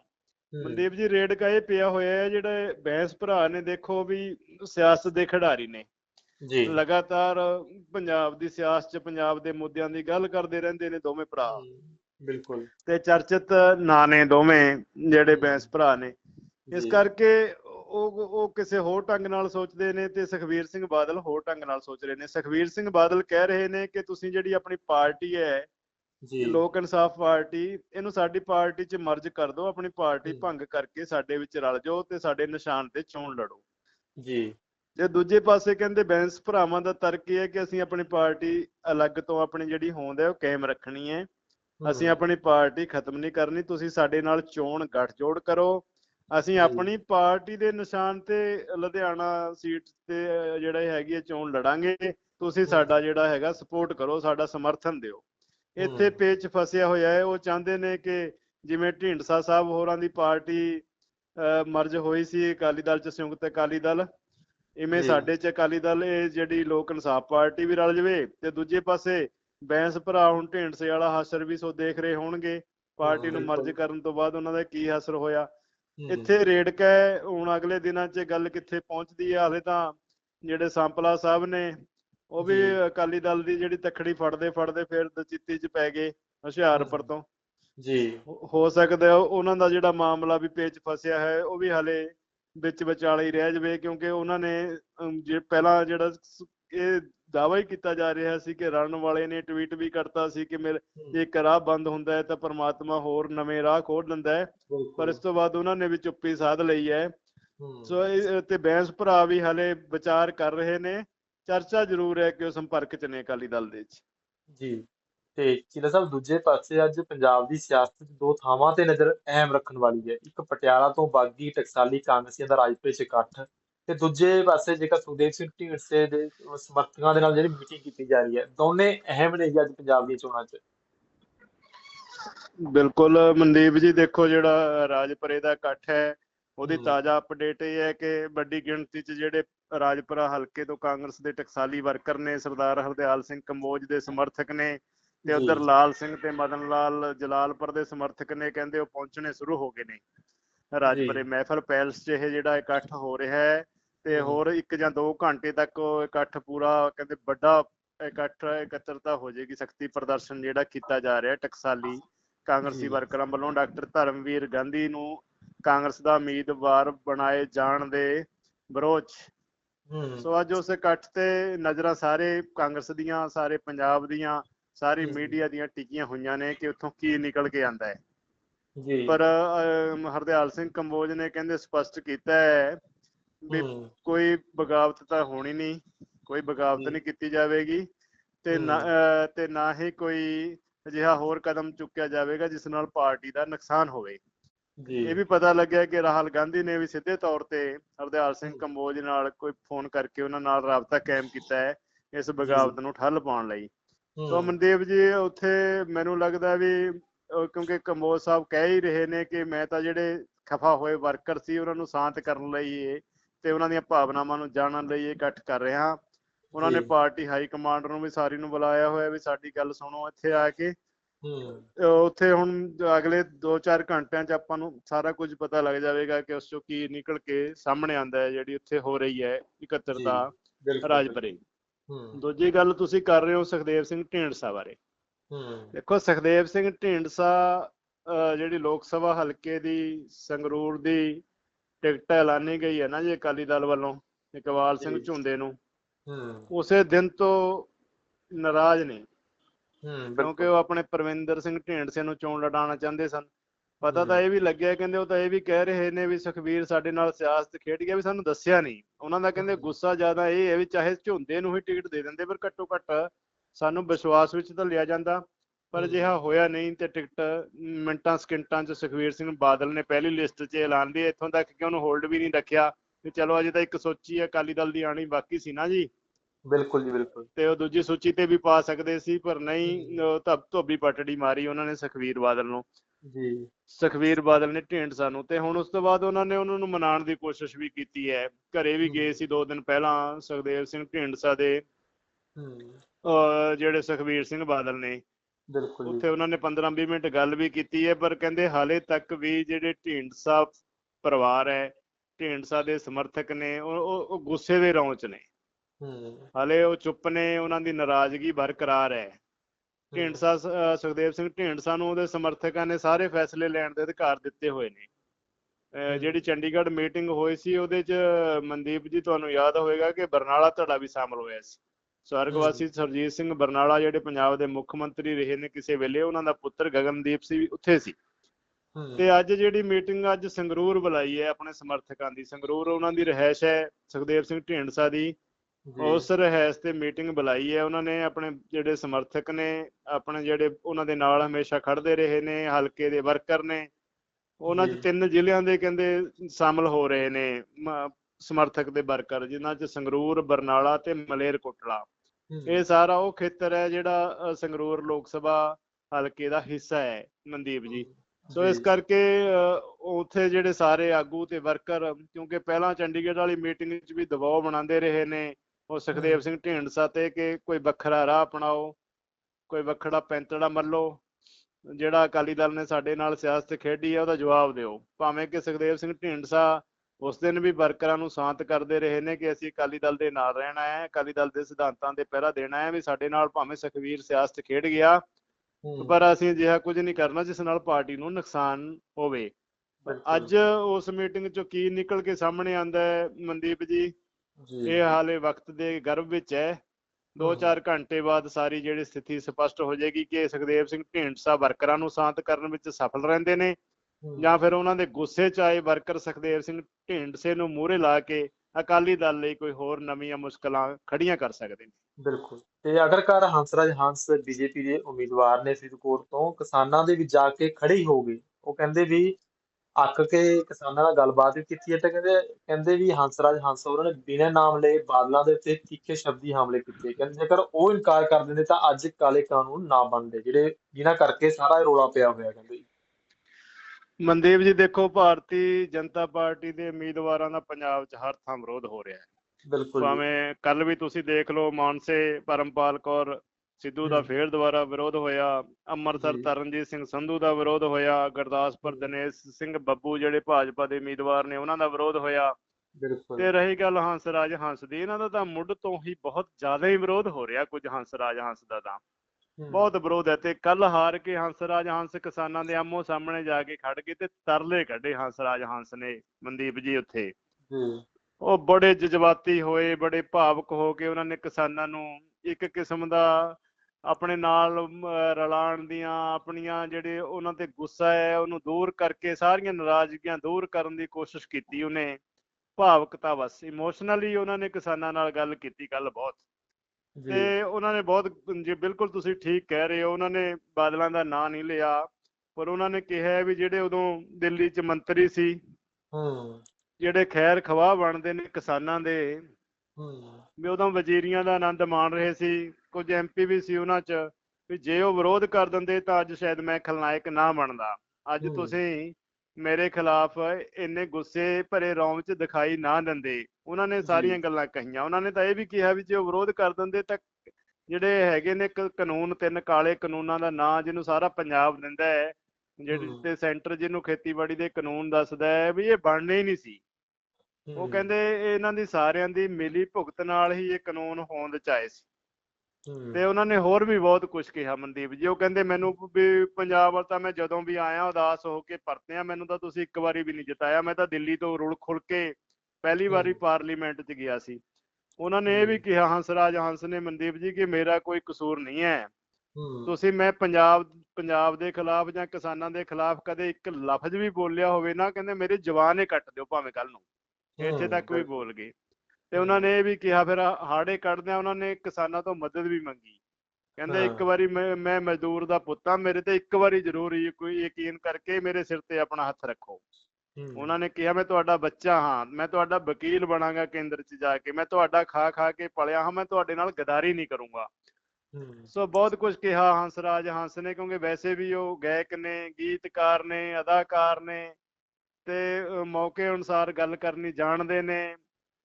ਮਨਦੀਪ ਜੀ ਰੇੜਕਾ ਇਹ ਪਿਆ ਹੋਇਆ ਹੈ ਜਿਹੜੇ ਬੈਂਸ ਭਰਾ ਨੇ ਦੇਖੋ ਵੀ ਸਿਆਸਤ ਦੇ ਖਿਡਾਰੀ ਨੇ। ਜੀ। ਲਗਾਤਾਰ ਪੰਜਾਬ ਦੀ ਸਿਆਸਤ 'ਚ ਪੰਜਾਬ ਦੇ ਮੁੱਦਿਆਂ ਦੀ ਗੱਲ ਕਰਦੇ ਰਹਿੰਦੇ ਨੇ ਦੋਵੇਂ ਭਰਾ। ਬਿਲਕੁਲ। ਤੇ ਚਰਚਿਤ ਨਾਂ ਨੇ ਦੋਵੇਂ ਜਿਹੜੇ ਬੈਂਸ ਭਰਾ ਨੇ। ਇਸ ਕਰਕੇ ਉਹ ਉਹ ਕਿਸੇ ਹੋਰ ਢੰਗ ਨਾਲ ਸੋਚਦੇ ਨੇ ਤੇ ਸੁਖਬੀਰ ਸਿੰਘ ਬਾਦਲ ਹੋਰ ਢੰਗ ਨਾਲ ਸੋਚ ਰਹੇ ਨੇ। ਸੁਖਬੀਰ ਸਿੰਘ ਬਾਦਲ ਕਹਿ ਰਹੇ ਨੇ ਕਿ ਤੁਸੀਂ ਜਿਹੜੀ ਆਪਣੀ ਪਾਰਟੀ ਹੈ ਜੀ। ਲੋਕ ਇਨਸਾਫ ਪਾਰਟੀ ਇਹਨੂੰ ਸਾਡੀ ਪਾਰਟੀ 'ਚ ਮਰਜ ਕਰ ਦਿਓ ਆਪਣੀ ਪਾਰਟੀ। ਭੰਗ ਕਰਕੇ ਸਾਡੇ ਵਿੱਚ ਰਲ ਜਾਓ ਤੇ ਸਾਡੇ ਨਿਸ਼ਾਨ ਤੇ ਚੋਣ ਲੜੋ। ਜੀ। ਤੇ ਦੂਜੇ ਪਾਸੇ ਕਹਿੰਦੇ ਬੈਂਸ ਭਰਾਵਾਂ ਦਾ ਤਰਕ ਇਹ ਹੈ ਕਿ ਅਸੀਂ ਆਪਣੀ ਪਾਰਟੀ ਅਲੱਗ ਤੋਂ ਆਪਣੀ ਜਿਹੜੀ ਹੋਂਦ ਹੈ ਉਹ ਕਾਇਮ ਰੱਖਣੀ ਹੈ। ਅਸੀਂ ਆਪਣੀ ਪਾਰਟੀ ਖਤਮ ਨਹੀਂ ਕਰਨੀ ਤੁਸੀਂ ਸਾਡੇ ਨਾਲ ਚੋਣ ਗੱਠਜੋੜ ਕਰੋ। ਅਸੀਂ। ਆਪਣੀ ਪਾਰਟੀ ਦੇ ਨਿਸ਼ਾਨ ਤੇ ਲੁਧਿਆਣਾ ਸੀਟ ਤੇ ਜਿਹੜਾ ਹੈਗੀ ਹੈ ਚੋਣ ਲੜਾਂਗੇ ਤੁਸੀਂ। ਸਾਡਾ ਜਿਹੜਾ ਹੈਗਾ ਸਪੋਰਟ ਕਰੋ ਸਾਡਾ ਸਮਰਥਨ ਦਿਓ ਇੱਥੇ। ਪੇਚ ਫਸਿਆ ਹੋਇਆ ਹੈ ਉਹ ਚਾਹੁੰਦੇ ਨੇ ਕਿ ਜਿਵੇਂ ਢੀਂਡਸਾ ਸਾਹਿਬ ਹੋਰਾਂ ਦੀ ਪਾਰਟੀ ਮਰਜ ਹੋਈ ਸੀ ਅਕਾਲੀ ਦਲ ਚ ਸੰਯੁਕਤ ਅਕਾਲੀ ਦਲ ਇਵੇਂ। ਸਾਡੇ ਚ ਅਕਾਲੀ ਦਲ ਇਹ ਜਿਹੜੀ ਲੋਕ ਇਨਸਾਫ ਪਾਰਟੀ ਵੀ ਰਲ ਜਵੇ ਤੇ ਦੂਜੇ ਪਾਸੇ ਬੈਂਸ ਭਰਾ ਹੁਣ ਢੀਂਡਸੇ ਵਾਲਾ ਹਸ਼ਰ ਵੀ ਸੋ ਦੇਖ ਰਹੇ ਹੋਣਗੇ ਪਾਰਟੀ ਨੂੰ ਮਰਜ। ਕਰਨ ਤੋਂ ਬਾਅਦ ਉਹਨਾਂ ਦਾ ਕੀ ਹਸਰ ਹੋਇਆ ਇੱਥੇ ਰੇੜਕਾ ਹੈ ਹੁਣ ਅਗਲੇ ਦਿਨਾਂ 'ਚ ਗੱਲ ਕਿੱਥੇ ਪਹੁੰਚਦੀ ਹੈ ਹਾਲੇ ਤਾਂ ਜਿਹੜੇ ਸੰਪਲਾ ਸਾਹਿਬ ਨੇ ਉਹ ਵੀ। ਅਕਾਲੀ ਦਲ ਦੀ ਜਿਹੜੀ ਤਖੜੀ ਫੜਦੇ ਫੜਦੇ ਫਿਰ ਦਚਿੱਤੀ 'ਚ ਪੈ ਗਏ ਹੁਸ਼ਿਆਰਪੁਰ। ਤੋਂ ਜੀ ਹੋ- ਸਕਦਾ ਉਹਨਾਂ ਦਾ ਜਿਹੜਾ ਮਾਮਲਾ ਵੀ ਪੇਚ ਫਸਿਆ ਹੈ ਉਹ ਵੀ ਹਾਲੇ ਵਿੱਚ ਵਿਚਾਲੇ ਹੀ ਰਹਿ ਜਾਵੇ ਕਿਉਂਕਿ ਉਹਨਾਂ ਨੇ ਜੇ ਪਹਿਲਾਂ ਜਿਹੜਾ ਇਹ ਦਾਅਵਾ ਹੀ ਕੀਤਾ ਜਾ ਰਿਹਾ ਸੀ ਕਿ ਰਣ ਵਾਲੇ ਨੇ ਟਵੀਟ ਵੀ ਕਰਤਾ ਸੀ ਕਿ ਮੇਰੇ ਇੱਕ ਰਾਹ ਬੰਦ ਹੁੰਦਾ ਹੈ ਤਾਂ ਪ੍ਰਮਾਤਮਾ ਹੋਰ ਨਵੇਂ ਰਾਹ ਖੋਲ ਦਿੰਦਾ ਹੈ ਪਰ। ਇਸ ਤੋਂ ਬਾਅਦ ਉਹਨਾਂ ਨੇ ਵੀ ਚੁੱਪੀ ਸਾਧ ਲਈ ਹੈ। ਸੋ ਤੇ ਬੈਂਸ ਭਰਾ ਵੀ ਹਾਲੇ ਵਿਚਾਰ ਕਰ ਰਹੇ ਨੇ। ਚਰਚਾ ਜ਼ਰੂਰ ਹੈ ਕਿ ਉਹ ਸੰਪਰਕ 'ਚ ਨੇ ਅਕਾਲੀ ਦਲ ਦੇ ਵਿੱਚ। ਜੀ ਤੇ ਚੀਲਾ ਸਾਹਿਬ ਦੂਜੇ ਪਾਸੇ ਅੱਜ ਪੰਜਾਬ ਦੀ ਸਿਆਸਤ 'ਚ ਦੋ ਥਾਵਾਂ ਤੇ ਨਜ਼ਰ ਅਹਿਮ ਰੱਖਣ ਵਾਲੀ ਹੈ। ਇੱਕ ਪਟਿਆਲਾ ਤੋਂ ਬਾਗੀ ਟਕਸਾਲੀ ਕਾਂਗਰਸੀਆਂ ਦਾ ਰਾਜਪੁਰੇ 'ਚ ਇਕੱਠ ਤੇ ਦੂਜੇ ਪਾਸੇ ਜੇਕਰ ਸੁਖਦੇਵ ਸਿੰਘ ਢੀਂਡਸੇ ਦੇ ਸਮਰਥਕਾਂ ਦੇ ਨਾਲ ਜਿਹੜੀ ਮੀਟਿੰਗ ਕੀਤੀ ਜਾ ਰਹੀ ਹੈ ਦੋਨੇ ਅਹਿਮ ਨੇ ਜੀ ਅੱਜ ਪੰਜਾਬ ਦੀਆਂ ਚੋਣਾਂ 'ਚ ਬਿਲਕੁਲ ਮਨਦੀਪ ਜੀ ਦੇਖੋ ਜਿਹੜਾ ਰਾਜਪੁਰੇ ਦਾ ਇਕੱਠ ਹੈ ਉਹਦੀ। ਤਾਜ਼ਾ ਅਪਡੇਟ ਇਹ ਹੈ ਕਿ ਵੱਡੀ ਗਿਣਤੀ 'ਚ ਜਿਹੜੇ ਰਾਜਪੁਰਾ ਹਲਕੇ ਤੋਂ ਕਾਂਗਰਸ ਦੇ ਟਕਸਾਲੀ ਵਰਕਰ ਨੇ ਸਰਦਾਰ ਹਰਦਿਆਲ ਸਿੰਘ ਕੰਬੋਜ ਦੇ ਸਮਰਥਕ ਨੇ ਤੇ। ਉਧਰ ਲਾਲ ਸਿੰਘ ਤੇ ਮਦਨ ਲਾਲ ਜਲਾਲਪੁਰ ਦੇ ਸਮਰਥਕ ਨੇ ਕਹਿੰਦੇ ਉਹ ਪਹੁੰਚਣੇ ਸ਼ੁਰੂ ਹੋ ਗਏ ਨੇ ਰਾਜਪੁਰੇ। ਮਹਿਫਲ ਪੈਲਸ 'ਚ ਇਹ ਜਿਹੜਾ ਇਕੱਠ ਹੋ ਰਿਹਾ ਹੈ ਤੇ। ਹੋਰ ਇੱਕ ਜਾਂ ਦੋ ਘੰਟੇ ਤੱਕ ਉਹ ਇਕੱਠ ਪੂਰਾ ਕਹਿੰਦੇ ਵੱਡਾ ਇਕੱਠ ਇਕੱਤਰਤਾ ਹੋ ਜਾਏਗੀ ਸ਼ਕਤੀ ਪ੍ਰਦਰਸ਼ਨ ਜਿਹੜਾ ਕੀਤਾ ਜਾ ਰਿਹਾ ਟਕਸਾਲੀ ਕਾਂਗਰਸੀ। ਵਰਕਰਾਂ ਵੱਲੋਂ ਡਾਕਟਰ ਧਰਮਵੀਰ ਗਾਂਧੀ ਨੂੰ ਕਾਂਗਰਸ ਦਾ ਉਮੀਦਵਾਰ ਬਣਾਏ ਜਾਣ ਦੇ ਵਿਰੋਧ ਸੋ ਅੱਜ ਉਸ ਇਕੱਠ ਤੇ ਨਜ਼ਰਾਂ ਸਾਰੇ ਕਾਂਗਰਸ ਦੀਆਂ ਸਾਰੇ ਪੰਜਾਬ ਦੀਆਂ ਸਾਰੀ। ਮੀਡੀਆ ਦੀਆਂ ਟਿਕੀਆਂ ਹੋਈਆਂ ਨੇ ਕਿ ਉੱਥੋਂ ਕੀ ਨਿਕਲ ਕੇ ਆਂਦਾ ਹੈ ਜੀ ਪਰ ਅਮ, ਹਰਦਿਆਲ ਸਿੰਘ ਕੰਬੋਜ ਨੇ ਕਹਿੰਦੇ ਸਪਸ਼ਟ ਕੀਤਾ ਹੂੰ ਕੋਈ ਬਗਾਵਤ ਤਾਂ ਹੋਣੀ ਨਹੀਂ ਕੋਈ ਬਗਾਵਤ। ਨਹੀਂ ਕੀਤੀ ਜਾਵੇਗੀ ਤੇ ਨਾ ਤੇ ਨਾ ਹੀ ਕੋਈ ਅਜਿਹਾ ਹੋਰ ਕਦਮ ਚੁੱਕਿਆ ਜਾਵੇਗਾ ਜਿਸ ਨਾਲ ਪਾਰਟੀ ਦਾ ਨੁਕਸਾਨ ਹੋਵੇ। ਜੀ। ਇਹ ਵੀ ਪਤਾ ਲੱਗਿਆ ਕਿ ਰਾਹੁਲ ਗਾਂਧੀ ਨੇ ਵੀ ਸਿੱਧੇ ਤੌਰ ਤੇ ਹਰਦਿਆਲ ਸਿੰਘ। ਕੰਬੋਜ ਨਾਲ ਕੋਈ ਫੋਨ ਕਰਕੇ ਉਹਨਾਂ ਨਾਲ ਰਾਬਤਾ ਕਾਇਮ ਕੀਤਾ ਹੈ ਇਸ ਬਗਾਵਤ ਨੂੰ ਠੱਲ ਪਾਉਣ ਲਈ। ਸੋ ਹੂੰ ਮਨਦੇਵ ਜੀ ਉੱਥੇ ਮੈਨੂੰ ਲੱਗਦਾ ਵੀ ਕਿਉਂਕਿ ਕੰਬੋਜ ਸਾਹਿਬ ਕਹਿ ਹੀ ਰਹੇ ਨੇ ਕਿ ਮੈਂ ਤਾਂ ਜਿਹੜੇ ਖਫਾ ਹੋਏ ਵਰਕਰ ਸੀ ਉਹਨਾਂ ਨੂੰ ਸ਼ਾਂਤ ਕਰਨ ਲਈ ਇਹ ਤੇ ਉਹਨਾਂ ਦੀਆਂ ਭਾਵਨਾਵਾਂ ਨੂੰ ਜਾਣਨ ਲਈ ਇਹ ਇਕੱਠ ਕਰ ਰਿਹਾ ਉਹਨਾਂ ਨੇ। ਪਾਰਟੀ ਹਾਈ ਕਮਾਂਡ ਨੂੰ ਵੀ ਸਾਰੀ ਨੂੰ ਬੁਲਾਇਆ ਹੋਇਆ ਵੀ ਸਾਡੀ ਗੱਲ ਸੁਣੋ ਇੱਥੇ ਆ ਕੇ। ਹੂੰ। ਉੱਥੇ ਹੁਣ ਅਗਲੇ 2-4 ਘੰਟਿਆਂ 'ਚ ਆਪਾਂ ਨੂੰ ਸਾਰਾ ਕੁਝ ਪਤਾ ਲੱਗ ਜਾਵੇਗਾ ਕਿ ਉਸ ਚੋਂ ਕੀ ਨਿਕਲ ਕੇ ਸਾਹਮਣੇ ਆਂਦਾ ਹੈ ਜਿਹੜੀ ਉੱਥੇ ਹੋ ਰਹੀ ਹੈ ਇਕੱਤਰਤਾ ਬਿਲਕੁਲ ਰਾਜਪੁਰੇ ਹੂੰ। ਦੂਜੀ ਗੱਲ ਤੁਸੀਂ ਕਰ ਰਹੇ ਹੋ ਸੁਖਦੇਵ ਸਿੰਘ ਢੀਂਡਸਾ ਬਾਰੇ। ਹੂੰ। ਦੇਖੋ ਸੁਖਦੇਵ ਸਿੰਘ ਢੀਂਡਸਾ ਜਿਹੜੀ ਲੋਕ ਸਭਾ ਹਲਕੇ ਦੀ ਸੰਗਰੂਰ ਦੀ ਟਿਕਟ ਐਲਾਨੀ ਗਈ ਹੈ ਨਾ ਜੀ ਅਕਾਲੀ ਦਲ ਵੱਲੋਂ ਇਕਬਾਲ ਸਿੰਘ। ਝੁੰਦੇ ਨੂੰ। ਹੂੰ। ਉਸੇ ਦਿਨ ਤੋਂ ਨਾਰਾਜ਼ ਨੇ। ਹੂੰ ਕਿਉਂਕਿ ਉਹ ਆਪਣੇ ਪਰਵਿੰਦਰ ਸਿੰਘ ਢੀਂਡਸੇ ਨੂੰ ਚੋਣ ਲੜਾਉਣਾ ਚਾਹੁੰਦੇ ਸਨ। ਪਤਾ ਤਾਂ। ਇਹ ਵੀ ਲੱਗਿਆ ਕਹਿੰਦੇ ਉਹ ਤਾਂ ਇਹ ਵੀ ਕਹਿ ਰਹੇ ਨੇ ਵੀ ਸੁਖਬੀਰ ਸਾਡੇ ਨਾਲ ਸਿਆਸਤ ਖੇਡ ਗਿਆ ਵੀ ਸਾਨੂੰ ਦੱਸਿਆ ਨਹੀਂ। ਉਹਨਾਂ ਦਾ ਕਹਿੰਦੇ। ਗੁੱਸਾ ਜ਼ਿਆਦਾ ਇਹ ਹੈ ਵੀ ਚਾਹੇ ਝੁੰਦੇ ਨੂੰ ਹੀ ਟਿਕਟ ਦੇ ਦਿੰਦੇ ਪਰ ਘੱਟੋ ਘੱਟ ਸਾਨੂੰ ਵਿਸ਼ਵਾਸ ਵਿੱਚ ਤਾਂ ਲਿਆ ਜਾਂਦਾ। ਪਰ। ਅਜਿਹਾ ਹੋਇਆ ਨਹੀਂ ਤੇ ਟਿਕਟ ਮਿੰਟਾਂ ਸਕਿੰਟਾਂ 'ਚ ਸੁਖਬੀਰ ਸਿੰਘ ਬਾਦਲ ਨੇ ਪਹਿਲੀ ਲਿਸਟ 'ਚ ਐਲਾਨ ਦੀ ਇੱਥੋਂ ਤੱਕ ਕਿ ਉਹਨੂੰ ਹੋਲਡ ਵੀ ਨਹੀਂ ਰੱਖਿਆ। ਵੀ ਚਲੋ ਅਜੇ ਤਾਂ ਇੱਕ ਸੋਚੀ ਹੈ ਅਕਾਲੀ ਦਲ ਦੀ ਆਣੀ ਬਾਕੀ ਸੀ ਨਾ ਜੀ? ਬਿਲਕੁਲ ਜੀ ਬਿਲਕੁਲ। ਤੇ ਉਹ ਦੂਜੀ ਸੂਚੀ ਤੇ ਵੀ ਪਾ ਸਕਦੇ ਸੀ ਪਰ ਨਹੀਂ ਤਾਂ ਧੋਬੀ ਪਟੜੀ ਮਾਰੀ ਉਹਨਾਂ ਨੇ ਸੁਖਵੀਰ ਬਾਦਲ ਨੂੰ। ਜੀ। ਸੁਖਵੀਰ ਬਾਦਲ ਨੇ ਢੀਂਡਸਾ ਨੂੰ ਤੇ ਹੁਣ ਉਸ ਤੋਂ ਬਾਅਦ ਉਹਨਾਂ ਨੇ ਉਹਨਾਂ ਨੂੰ ਮਨਾਉਣ ਦੀ ਕੋਸ਼ਿਸ਼ ਵੀ ਕੀਤੀ ਹੈ। ਘਰੇ ਵੀ ਗਏ ਸੀ ਦੋ ਦਿਨ ਪਹਿਲਾਂ ਸੁਖਦੇਵ ਸਿੰਘ ਢੀਂਡਸਾ ਦੇ ਜਿਹੜੇ ਸੁਖਵੀਰ ਸਿੰਘ ਬਾਦਲ ਨੇ। ਬਿਲਕੁਲ ਉੱਥੇ ਉਹਨਾਂ ਨੇ 15-20 ਮਿੰਟ ਗੱਲ ਵੀ ਕੀਤੀ ਹੈ ਪਰ ਕਹਿੰਦੇ ਹਾਲੇ ਤੱਕ ਵੀ ਜਿਹੜੇ ਢੀਂਡਸਾ ਪਰਿਵਾਰ ਹੈ ਢੀਂਡਸਾ ਦੇ ਸਮਰਥਕ ਨੇ ਉਹ ਗੁੱਸੇ ਦੇ ਰੌਂ ਚ ਨੇ। ਹੂੰ। ਹਾਲੇ ਉਹ ਚੁੱਪ ਨੇ ਉਹਨਾਂ ਦੀ ਨਾਰਾਜ਼ਗੀ ਬਰਕਰਾਰ ਹੈ। ਢੀਂਡਸਾ ਸੁਖਦੇਵ ਸਿੰਘ ਢੀਂਡਸਾ ਨੂੰ ਉਹਦੇ ਸਮਰਥਕਾਂ ਨੇ ਸਾਰੇ ਫੈਸਲੇ ਲੈਣ ਦੇ ਅਧਿਕਾਰ ਦਿੱਤੇ ਹੋਏ ਨੇ। ਜਿਹੜੀ ਚੰਡੀਗੜ੍ਹ ਮੀਟਿੰਗ ਹੋਈ ਸੀ ਉਹਦੇ 'ਚ ਮਨਦੀਪ ਜੀ ਤੁਹਾਨੂੰ ਯਾਦ ਹੋਵੇਗਾ ਕਿ ਬਰਨਾਲਾ ਧੜਾ ਵੀ ਸ਼ਾਮਲ ਹੋਇਆ ਸੀ। ਸਵਰਗਵਾਸੀ ਸਰਜੀਤ ਸਿੰਘ ਬਰਨਾਲਾ ਜਿਹੜੇ ਪੰਜਾਬ ਦੇ ਮੁੱਖ ਮੰਤਰੀ ਰਹੇ ਨੇ ਕਿਸੇ ਵੇਲੇ ਉਹਨਾਂ ਦਾ ਪੁੱਤਰ ਗਗਨਦੀਪ ਸਿੰਘ ਵੀ ਉੱਥੇ ਸੀ। ਤੇ ਅੱਜ ਜਿਹੜੀ ਮੀਟਿੰਗ ਅੱਜ ਸੰਗਰੂਰ ਬੁਲਾਈ ਹੈ ਆਪਣੇ ਸਮਰਥਕਾਂ ਦੀ ਸੰਗਰੂਰ ਉਹਨਾਂ ਦੀ ਰਹਿائش ਹੈ ਸੁਖਦੇਵ ਸਿੰਘ ਢੀਂਡਸਾ ਦੀ। ਉਸ ਰਹਿਸ ਤੇ ਮੀਟਿੰਗ ਬੁਲਾਈ ਹੈ ਉਹਨਾਂ ਨੇ ਆਪਣੇ ਜਿਹੜੇ ਸਮਰਥਕ ਨੇ ਆਪਣੇ ਜਿਹੜੇ ਉਹਨਾਂ ਦੇ ਨਾਲ ਹਮੇਸ਼ਾ ਖੜਦੇ ਰਹੇ ਨੇ ਹਲਕੇ ਦੇ ਵਰਕਰ ਨੇ ਉਹਨਾਂ 'ਚ ਤਿੰਨ ਜ਼ਿਲ੍ਹਿਆਂ ਦੇ ਕਹਿੰਦੇ ਸ਼ਾਮਲ ਹੋ ਰਹੇ ਨੇ ਸਮਰਥਕ ਦੇ ਵਰਕਰ ਜਿਨ੍ਹਾਂ 'ਚ ਸੰਗਰੂਰ ਬਰਨਾਲਾ ਤੇ ਮਲੇਰਕੋਟਲਾ। ਇਹ ਸਾਰਾ ਉਹ ਖੇਤਰ ਹੈ ਜਿਹੜਾ ਸੰਗਰੂਰ ਲੋਕ ਸਭਾ ਹਲਕੇ ਦਾ ਹਿੱਸਾ ਹੈ ਮਨਦੀਪ ਜੀ ਸੋ ਇਸ। ਕਰਕੇ ਉੱਥੇ ਜਿਹੜੇ ਸਾਰੇ ਆਗੂ ਤੇ ਵਰਕਰ ਕਿਉਂਕਿ ਪਹਿਲਾਂ ਚੰਡੀਗੜ੍ਹ ਵਾਲੀ ਮੀਟਿੰਗ 'ਚ ਵੀ ਦਬਾਅ ਬਣਾਉਂਦੇ ਰਹੇ ਨੇ ਉਹ ਸੁਖਦੇਵ। ਸਿੰਘ ਢੀਂਡਸਾ ਤੇ ਕਿ ਕੋਈ ਵੱਖਰਾ ਰਾਹ ਅਪਣਾਓ ਕੋਈ ਵੱਖਰਾ ਪੈਂਤੜਾ ਮੱਲੋ ਜਿਹੜਾ ਅਕਾਲੀ ਦਲ ਨੇ ਸਾਡੇ ਨਾਲ ਸਿਆਸਤ ਖੇਡੀ ਹੈ ਉਹਦਾ ਜਵਾਬ ਦਿਓ ਭਾਵੇਂ ਕਿ ਸੁਖਦੇਵ ਸਿੰਘ ਢੀਂਡਸਾ ਉਸ ਦਿਨ ਵੀ ਵਰਕਰਾਂ ਨੂੰ ਸ਼ਾਂਤ ਕਰਦੇ ਰਹੇ ਨੇ ਕਿ ਅਸੀਂ ਅਕਾਲੀ ਦਲ ਦੇ ਨਾਲ ਰਹਿਣਾ ਹੈ ਅਕਾਲੀ ਦਲ ਦੇ ਸਿਧਾਂਤਾਂ ਦੇ ਪਹਿਰਾ ਦੇਣਾ ਹੈ ਵੀ ਸਾਡੇ ਨਾਲ ਭਾਵੇਂ ਸੁਖਵੀਰ ਸਿਆਸਤ ਖੇਡ ਗਿਆ। ਪਰ ਅਸੀਂ ਅਜਿਹਾ ਕੁਝ ਨਹੀਂ ਕਰਨਾ ਜਿਸ ਨਾਲ ਪਾਰਟੀ ਨੂੰ ਨੁਕਸਾਨ ਹੋਵੇ। ਅੱਜ ਉਸ ਮੀਟਿੰਗ ਚੋਂ ਕੀ ਨਿਕਲ ਕੇ ਸਾਹਮਣੇ ਆਂਦਾ ਹੈ ਮਨਦੀਪ ਜੀ ਇਹ ਹਾਲੇ ਵਕਤ ਦੇ ਗਰਭ ਵਿੱਚ ਹੈ ਹਮ। 2-4 ਘੰਟੇ ਬਾਅਦ ਸਾਰੀ ਜਿਹੜੀ ਸਥਿਤੀ ਸਪਸ਼ਟ ਹੋ ਜਾਏਗੀ ਕਿ ਸੁਖਦੇਵ ਸਿੰਘ ਢੀਂਡਸਾ ਵਰਕਰਾਂ ਨੂੰ ਸ਼ਾਂਤ ਕਰਨ ਵਿੱਚ ਸਫਲ ਰਹਿੰਦੇ ਨੇ। ਜਾਂ ਫਿਰ ਉਹਨਾਂ ਦੇ ਗੁੱਸੇ 'ਚ ਆਏ ਵਰਕਰ ਸੁਖਦੇਵ ਸਿੰਘ ਢੀਂਡਸੇ ਨੂੰ ਮੂਹਰੇ ਲਾ ਕੇ ਅਕਾਲੀ ਦਲ ਲਈ ਕੋਈ ਹੋਰ ਨਵੀਆਂ ਮੁਸ਼ਕਲਾਂ ਖੜੀਆਂ ਕਰ ਸਕਦੇ ਨੇ। ਬਿਲਕੁਲ। ਤੇ ਆਖਰਕਾਰ ਹੰਸਰਾਜ ਹੰਸ ਬੀਜੇਪੀ ਦੇ ਉਮੀਦਵਾਰ ਨੇ ਫਰੀਦਕੋਟ ਤੋਂ ਕਿਸਾਨਾਂ ਦੇ ਵਿੱਚ ਜਾ ਕੇ ਖੜੇ ਹੀ ਗਏ। ਉਹ ਕਹਿੰਦੇ ਵੀ ਅੱਕ ਕੇ ਕਿਸਾਨਾਂ ਨਾਲ ਗੱਲਬਾਤ ਵੀ ਕੀਤੀ ਹੈ ਤੇ ਕਹਿੰਦੇ ਕਹਿੰਦੇ ਵੀ ਹੰਸਰਾਜ ਹੰਸ ਉਹਨਾਂ ਨੇ ਬਿਨਾਂ ਨਾਮ ਲਏ ਬਾਦਲਾਂ ਦੇ ਉੱਤੇ ਤਿੱਖੇ ਸ਼ਬਦੀ ਹਮਲੇ ਕੀਤੇ। ਕਹਿੰਦੇ ਜੇਕਰ ਉਹ ਇਨਕਾਰ ਕਰ ਦਿੰਦੇ ਤਾਂ ਅੱਜ ਕਾਲੇ ਕਾਨੂੰਨ ਨਾ ਬਣਦੇ ਜਿਹੜੇ ਜਿਨ੍ਹਾਂ ਕਰਕੇ ਸਾਰਾ ਰੋਲਾ ਪਿਆ ਹੋਇਆ ਕਹਿੰਦੇ। ਮਨਦੀਪ ਜੀ ਦੇਖੋ ਭਾਰਤੀ ਜਨਤਾ ਪਾਰਟੀ ਦੇ ਉਮੀਦਵਾਰਾਂ ਦਾ ਪੰਜਾਬ 'ਚ ਹਰ ਥਾਂ ਵਿਰੋਧ ਹੋ ਰਿਹਾ ਹੈ ਬਿਲਕੁਲ। ਭਾਵੇਂ ਕੱਲ ਵੀ ਤੁਸੀਂ ਦੇਖ ਲਓ ਮਾਨਸੇ ਪਰਮਪਾਲ ਕੌਰ ਸਿੱਧੂ ਦਾ। ਫੇਰ ਦੁਬਾਰਾ ਵਿਰੋਧ ਹੋਇਆ ਅੰਮ੍ਰਿਤਸਰ। ਤਰਨਜੀਤ ਸਿੰਘ ਸੰਧੂ ਦਾ ਵਿਰੋਧ ਹੋਇਆ ਗੁਰਦਾਸਪੁਰ। ਦਿਨੇਸ਼ ਸਿੰਘ ਬੱਬੂ ਜਿਹੜੇ ਭਾਜਪਾ ਦੇ ਉਮੀਦਵਾਰ ਨੇ ਉਹਨਾਂ ਦਾ ਵਿਰੋਧ ਹੋਇਆ ਬਿਲਕੁਲ ਤੇ ਰਹੀ ਗੱਲ ਹੰਸਰਾਜ ਹੰਸ ਦੀ ਇਹਨਾਂ ਦਾ ਤਾਂ ਮੁੱਢ ਤੋਂ ਹੀ ਬਹੁਤ ਜ਼ਿਆਦਾ ਹੀ ਵਿਰੋਧ ਹੋ ਰਿਹਾ ਕੁਝ ਹੰਸਰਾਜ ਹੰਸ ਦਾ ਤਾਂ। ਬਹੁਤ ਵਿਰੋਧ ਹੈ ਤੇ ਕੱਲ ਹਾਰ ਕੇ ਹੰਸਰਾਜ ਹੰਸ ਕਿਸਾਨਾਂ ਦੇ ਆਮੋ ਸਾਹਮਣੇ ਜਾ ਕੇ ਖੜ ਗਏ ਤੇ ਤਰਲੇ ਕੱਢੇ ਹੰਸਰਾਜ ਹੰਸ ਨੇ ਮਨਦੀਪ ਜੀ ਉੱਥੇ। ਉਹ ਬੜੇ ਜਜ਼ਬਾਤੀ ਹੋਏ ਬੜੇ ਭਾਵਕ ਹੋ ਕੇ ਉਹਨਾਂ ਨੇ ਕਿਸਾਨਾਂ ਨੂੰ ਇੱਕ ਕਿਸਮ ਦਾ ਆਪਣੇ ਨਾਲ ਅਮ, ਰਲਾਉਣ ਦੀਆਂ ਆਪਣੀਆਂ ਜਿਹੜੇ ਉਹਨਾਂ ਤੇ ਗੁੱਸਾ ਹੈ ਉਹਨੂੰ ਦੂਰ ਕਰਕੇ ਸਾਰੀਆਂ ਨਾਰਾਜ਼ਗੀਆਂ ਦੂਰ ਕਰਨ ਦੀ ਕੋਸ਼ਿਸ਼ ਕੀਤੀ ਉਹਨੇ। ਭਾਵਕਤਾ ਬਸ ਇਮੋਸ਼ਨਲੀ ਉਹਨਾਂ ਨੇ ਕਿਸਾਨਾਂ ਨਾਲ ਗੱਲ ਕੀਤੀ ਕੱਲ ਬਹੁਤ। ਤੇ ਉਹਨਾਂ ਨੇ ਬਹੁਤ ਜੇ ਬਿਲਕੁਲ ਤੁਸੀਂ ਠੀਕ ਕਹਿ ਰਹੇ ਹੋ ਉਹਨਾਂ ਨੇ ਬਾਦਲਾਂ ਦਾ ਨਾਂ ਨਹੀਂ ਲਿਆ ਪਰ ਉਹਨਾਂ ਨੇ ਕਿਹਾ ਵੀ ਜਿਹੜੇ ਉਦੋਂ ਦਿੱਲੀ 'ਚ ਮੰਤਰੀ ਸੀ ਹੂੰ। ਜਿਹੜੇ ਖੈਰ ਖਵਾਹ ਬਣਦੇ ਨੇ ਕਿਸਾਨਾਂ ਦੇ ਹੂੰ। ਵੀ ਉਦੋਂ ਵਜ਼ੀਰੀਆਂ ਦਾ ਆਨੰਦ ਮਾਣ ਰਹੇ ਸੀ ਕੁਝ ਐਮਪੀ ਵੀ ਸੀ ਉਹਨਾਂ 'ਚ ਵੀ ਜੇ ਉਹ ਵਿਰੋਧ ਕਰ ਦਿੰਦੇ ਤਾਂ ਅੱਜ ਸ਼ਾਇਦ ਮੈਂ ਖਲਨਾਇਕ ਨਾ ਬਣਦਾ। ਅੱਜ। ਤੁਸੀਂ ਮੇਰੇ ਖਿਲਾਫ ਇੰਨੇ ਗੁੱਸੇ ਭਰੇ ਰੌਂਮ 'ਚ ਦਿਖਾਈ ਨਾ ਦਿੰਦੇ ਉਹਨਾਂ ਨੇ ਸਾਰੀਆਂ। ਗੱਲਾਂ ਕਹੀਆਂ ਉਹਨਾਂ ਨੇ ਤਾਂ ਇਹ ਵੀ ਕਿਹਾ ਵੀ ਜੇ ਉਹ ਵਿਰੋਧ ਕਰ ਦਿੰਦੇ ਤਾਂ ਜਿਹੜੇ ਹੈਗੇ ਨੇ ਕਾਨੂੰਨ ਤਿੰਨ ਕਾਲੇ ਕਾਨੂੰਨਾਂ ਦਾ ਨਾਂ ਜਿਹਨੂੰ ਸਾਰਾ ਪੰਜਾਬ ਦਿੰਦਾ ਹੈ ਜਿਹੜੇ। ਤੇ ਸੈਂਟਰ ਜਿਹਨੂੰ ਖੇਤੀਬਾੜੀ ਦੇ ਕਾਨੂੰਨ ਦੱਸਦਾ ਹੈ ਵੀ ਇਹ ਬਣਨੇ ਹੀ ਨਹੀਂ ਸੀ ਉਹ। ਕਹਿੰਦੇ ਇਹਨਾਂ ਦੀ ਸਾਰਿਆਂ ਦੀ ਮਿਲੀ ਭੁਗਤ ਨਾਲ ਹੀ ਇਹ ਕਾਨੂੰਨ ਹੋਂਦ ਚ ਆਏ ਸੀ। ਤੇ ਉਹਨਾਂ ਨੇ ਹੋਰ ਵੀ ਬਹੁਤ ਕੁਝ ਕਿਹਾ ਮਨਦੀਪ ਜੀ ਉਹ ਕਹਿੰਦੇ ਮੈਨੂੰ ਵੀ ਪੰਜਾਬ ਵੱਲ ਤਾਂ ਮੈਂ ਜਦੋਂ ਵੀ ਆਇਆ ਉਦਾਸ ਹੋ ਕੇ ਪਰਤਿਆ ਮੈਨੂੰ ਤਾਂ ਤੁਸੀਂ ਇੱਕ ਵਾਰੀ ਵੀ ਨਹੀਂ ਜਿਤਾਇਆ ਮੈਂ ਤਾਂ ਦਿੱਲੀ ਤੋਂ ਰੁਲ ਖੁਲ ਕੇ ਪਹਿਲੀ ਵਾਰੀ। ਪਾਰਲੀਮੈਂਟ 'ਚ ਗਿਆ ਸੀ ਉਹਨਾਂ ਨੇ ਇਹ ਵੀ। ਕਿਹਾ ਹੰਸਰਾਜ ਹੰਸ ਨੇ ਮਨਦੀਪ ਜੀ ਕਿ ਮੇਰਾ ਕੋਈ ਕਸੂਰ ਨਹੀਂ ਹੈ। ਤੁਸੀਂ ਮੈਂ ਪੰਜਾਬ ਪੰਜਾਬ ਦੇ ਖਿਲਾਫ ਜਾਂ ਕਿਸਾਨਾਂ ਦੇ ਖਿਲਾਫ ਕਦੇ ਇੱਕ ਲਫ਼ਜ਼ ਵੀ ਬੋਲਿਆ ਹੋਵੇ ਨਾ ਕਹਿੰਦੇ ਮੇਰੇ ਜਵਾਨ ਹੀ ਕੱਟ ਦਿਓ ਭਾਵੇਂ ਕੱਲ ਨੂੰ ਇੱਥੇ ਤੱਕ ਵੀ। ਬੋਲ ਗਏ ਤੇ ਉਹਨਾਂ ਨੇ ਇਹ ਵੀ ਕਿਹਾ ਫਿਰ ਹਾੜੇ ਕੱਢਦਿਆਂ ਉਹਨਾਂ ਨੇ ਕਿਸਾਨਾਂ ਤੋਂ ਮਦਦ ਵੀ ਮੰਗੀ। ਕਹਿੰਦੇ ਇੱਕ। ਵਾਰੀ ਮੈਂ ਮਜ਼ਦੂਰ ਦਾ ਪੁੱਤ ਮੇਰੇ ਤੇ ਇੱਕ ਵਾਰੀ ਜ਼ਰੂਰ ਕੋਈ ਯਕੀਨ ਕਰਕੇ ਮੇਰੇ ਸਿਰ ਤੇ ਆਪਣਾ ਹੱਥ ਰੱਖੋ। ਉਹਨਾਂ ਨੇ ਕਿਹਾ ਮੈਂ ਤੁਹਾਡਾ ਬੱਚਾ ਹਾਂ ਮੈਂ ਤੁਹਾਡਾ ਵਕੀਲ ਬਣਾਂਗਾ ਕੇਂਦਰ 'ਚ ਜਾ ਕੇ ਮੈਂ ਤੁਹਾਡਾ ਖਾ ਖਾ ਕੇ ਪਲਿਆ ਹਾਂ ਮੈਂ ਤੁਹਾਡੇ ਨਾਲ ਗਦਾਰੀ ਨਹੀਂ ਕਰੂੰਗਾ। ਸੋ ਬਹੁਤ ਕੁਝ ਕਿਹਾ ਹੰਸਰਾਜ ਹੰਸ ਨੇ ਕਿਉਂਕਿ ਵੈਸੇ ਵੀ ਉਹ ਗਾਇਕ ਨੇ ਗੀਤਕਾਰ ਨੇ ਅਦਾਕਾਰ ਨੇ ਤੇ ਮੌਕੇ ਅਨੁਸਾਰ ਗੱਲ ਕਰਨੀ ਜਾਣਦੇ ਨੇ।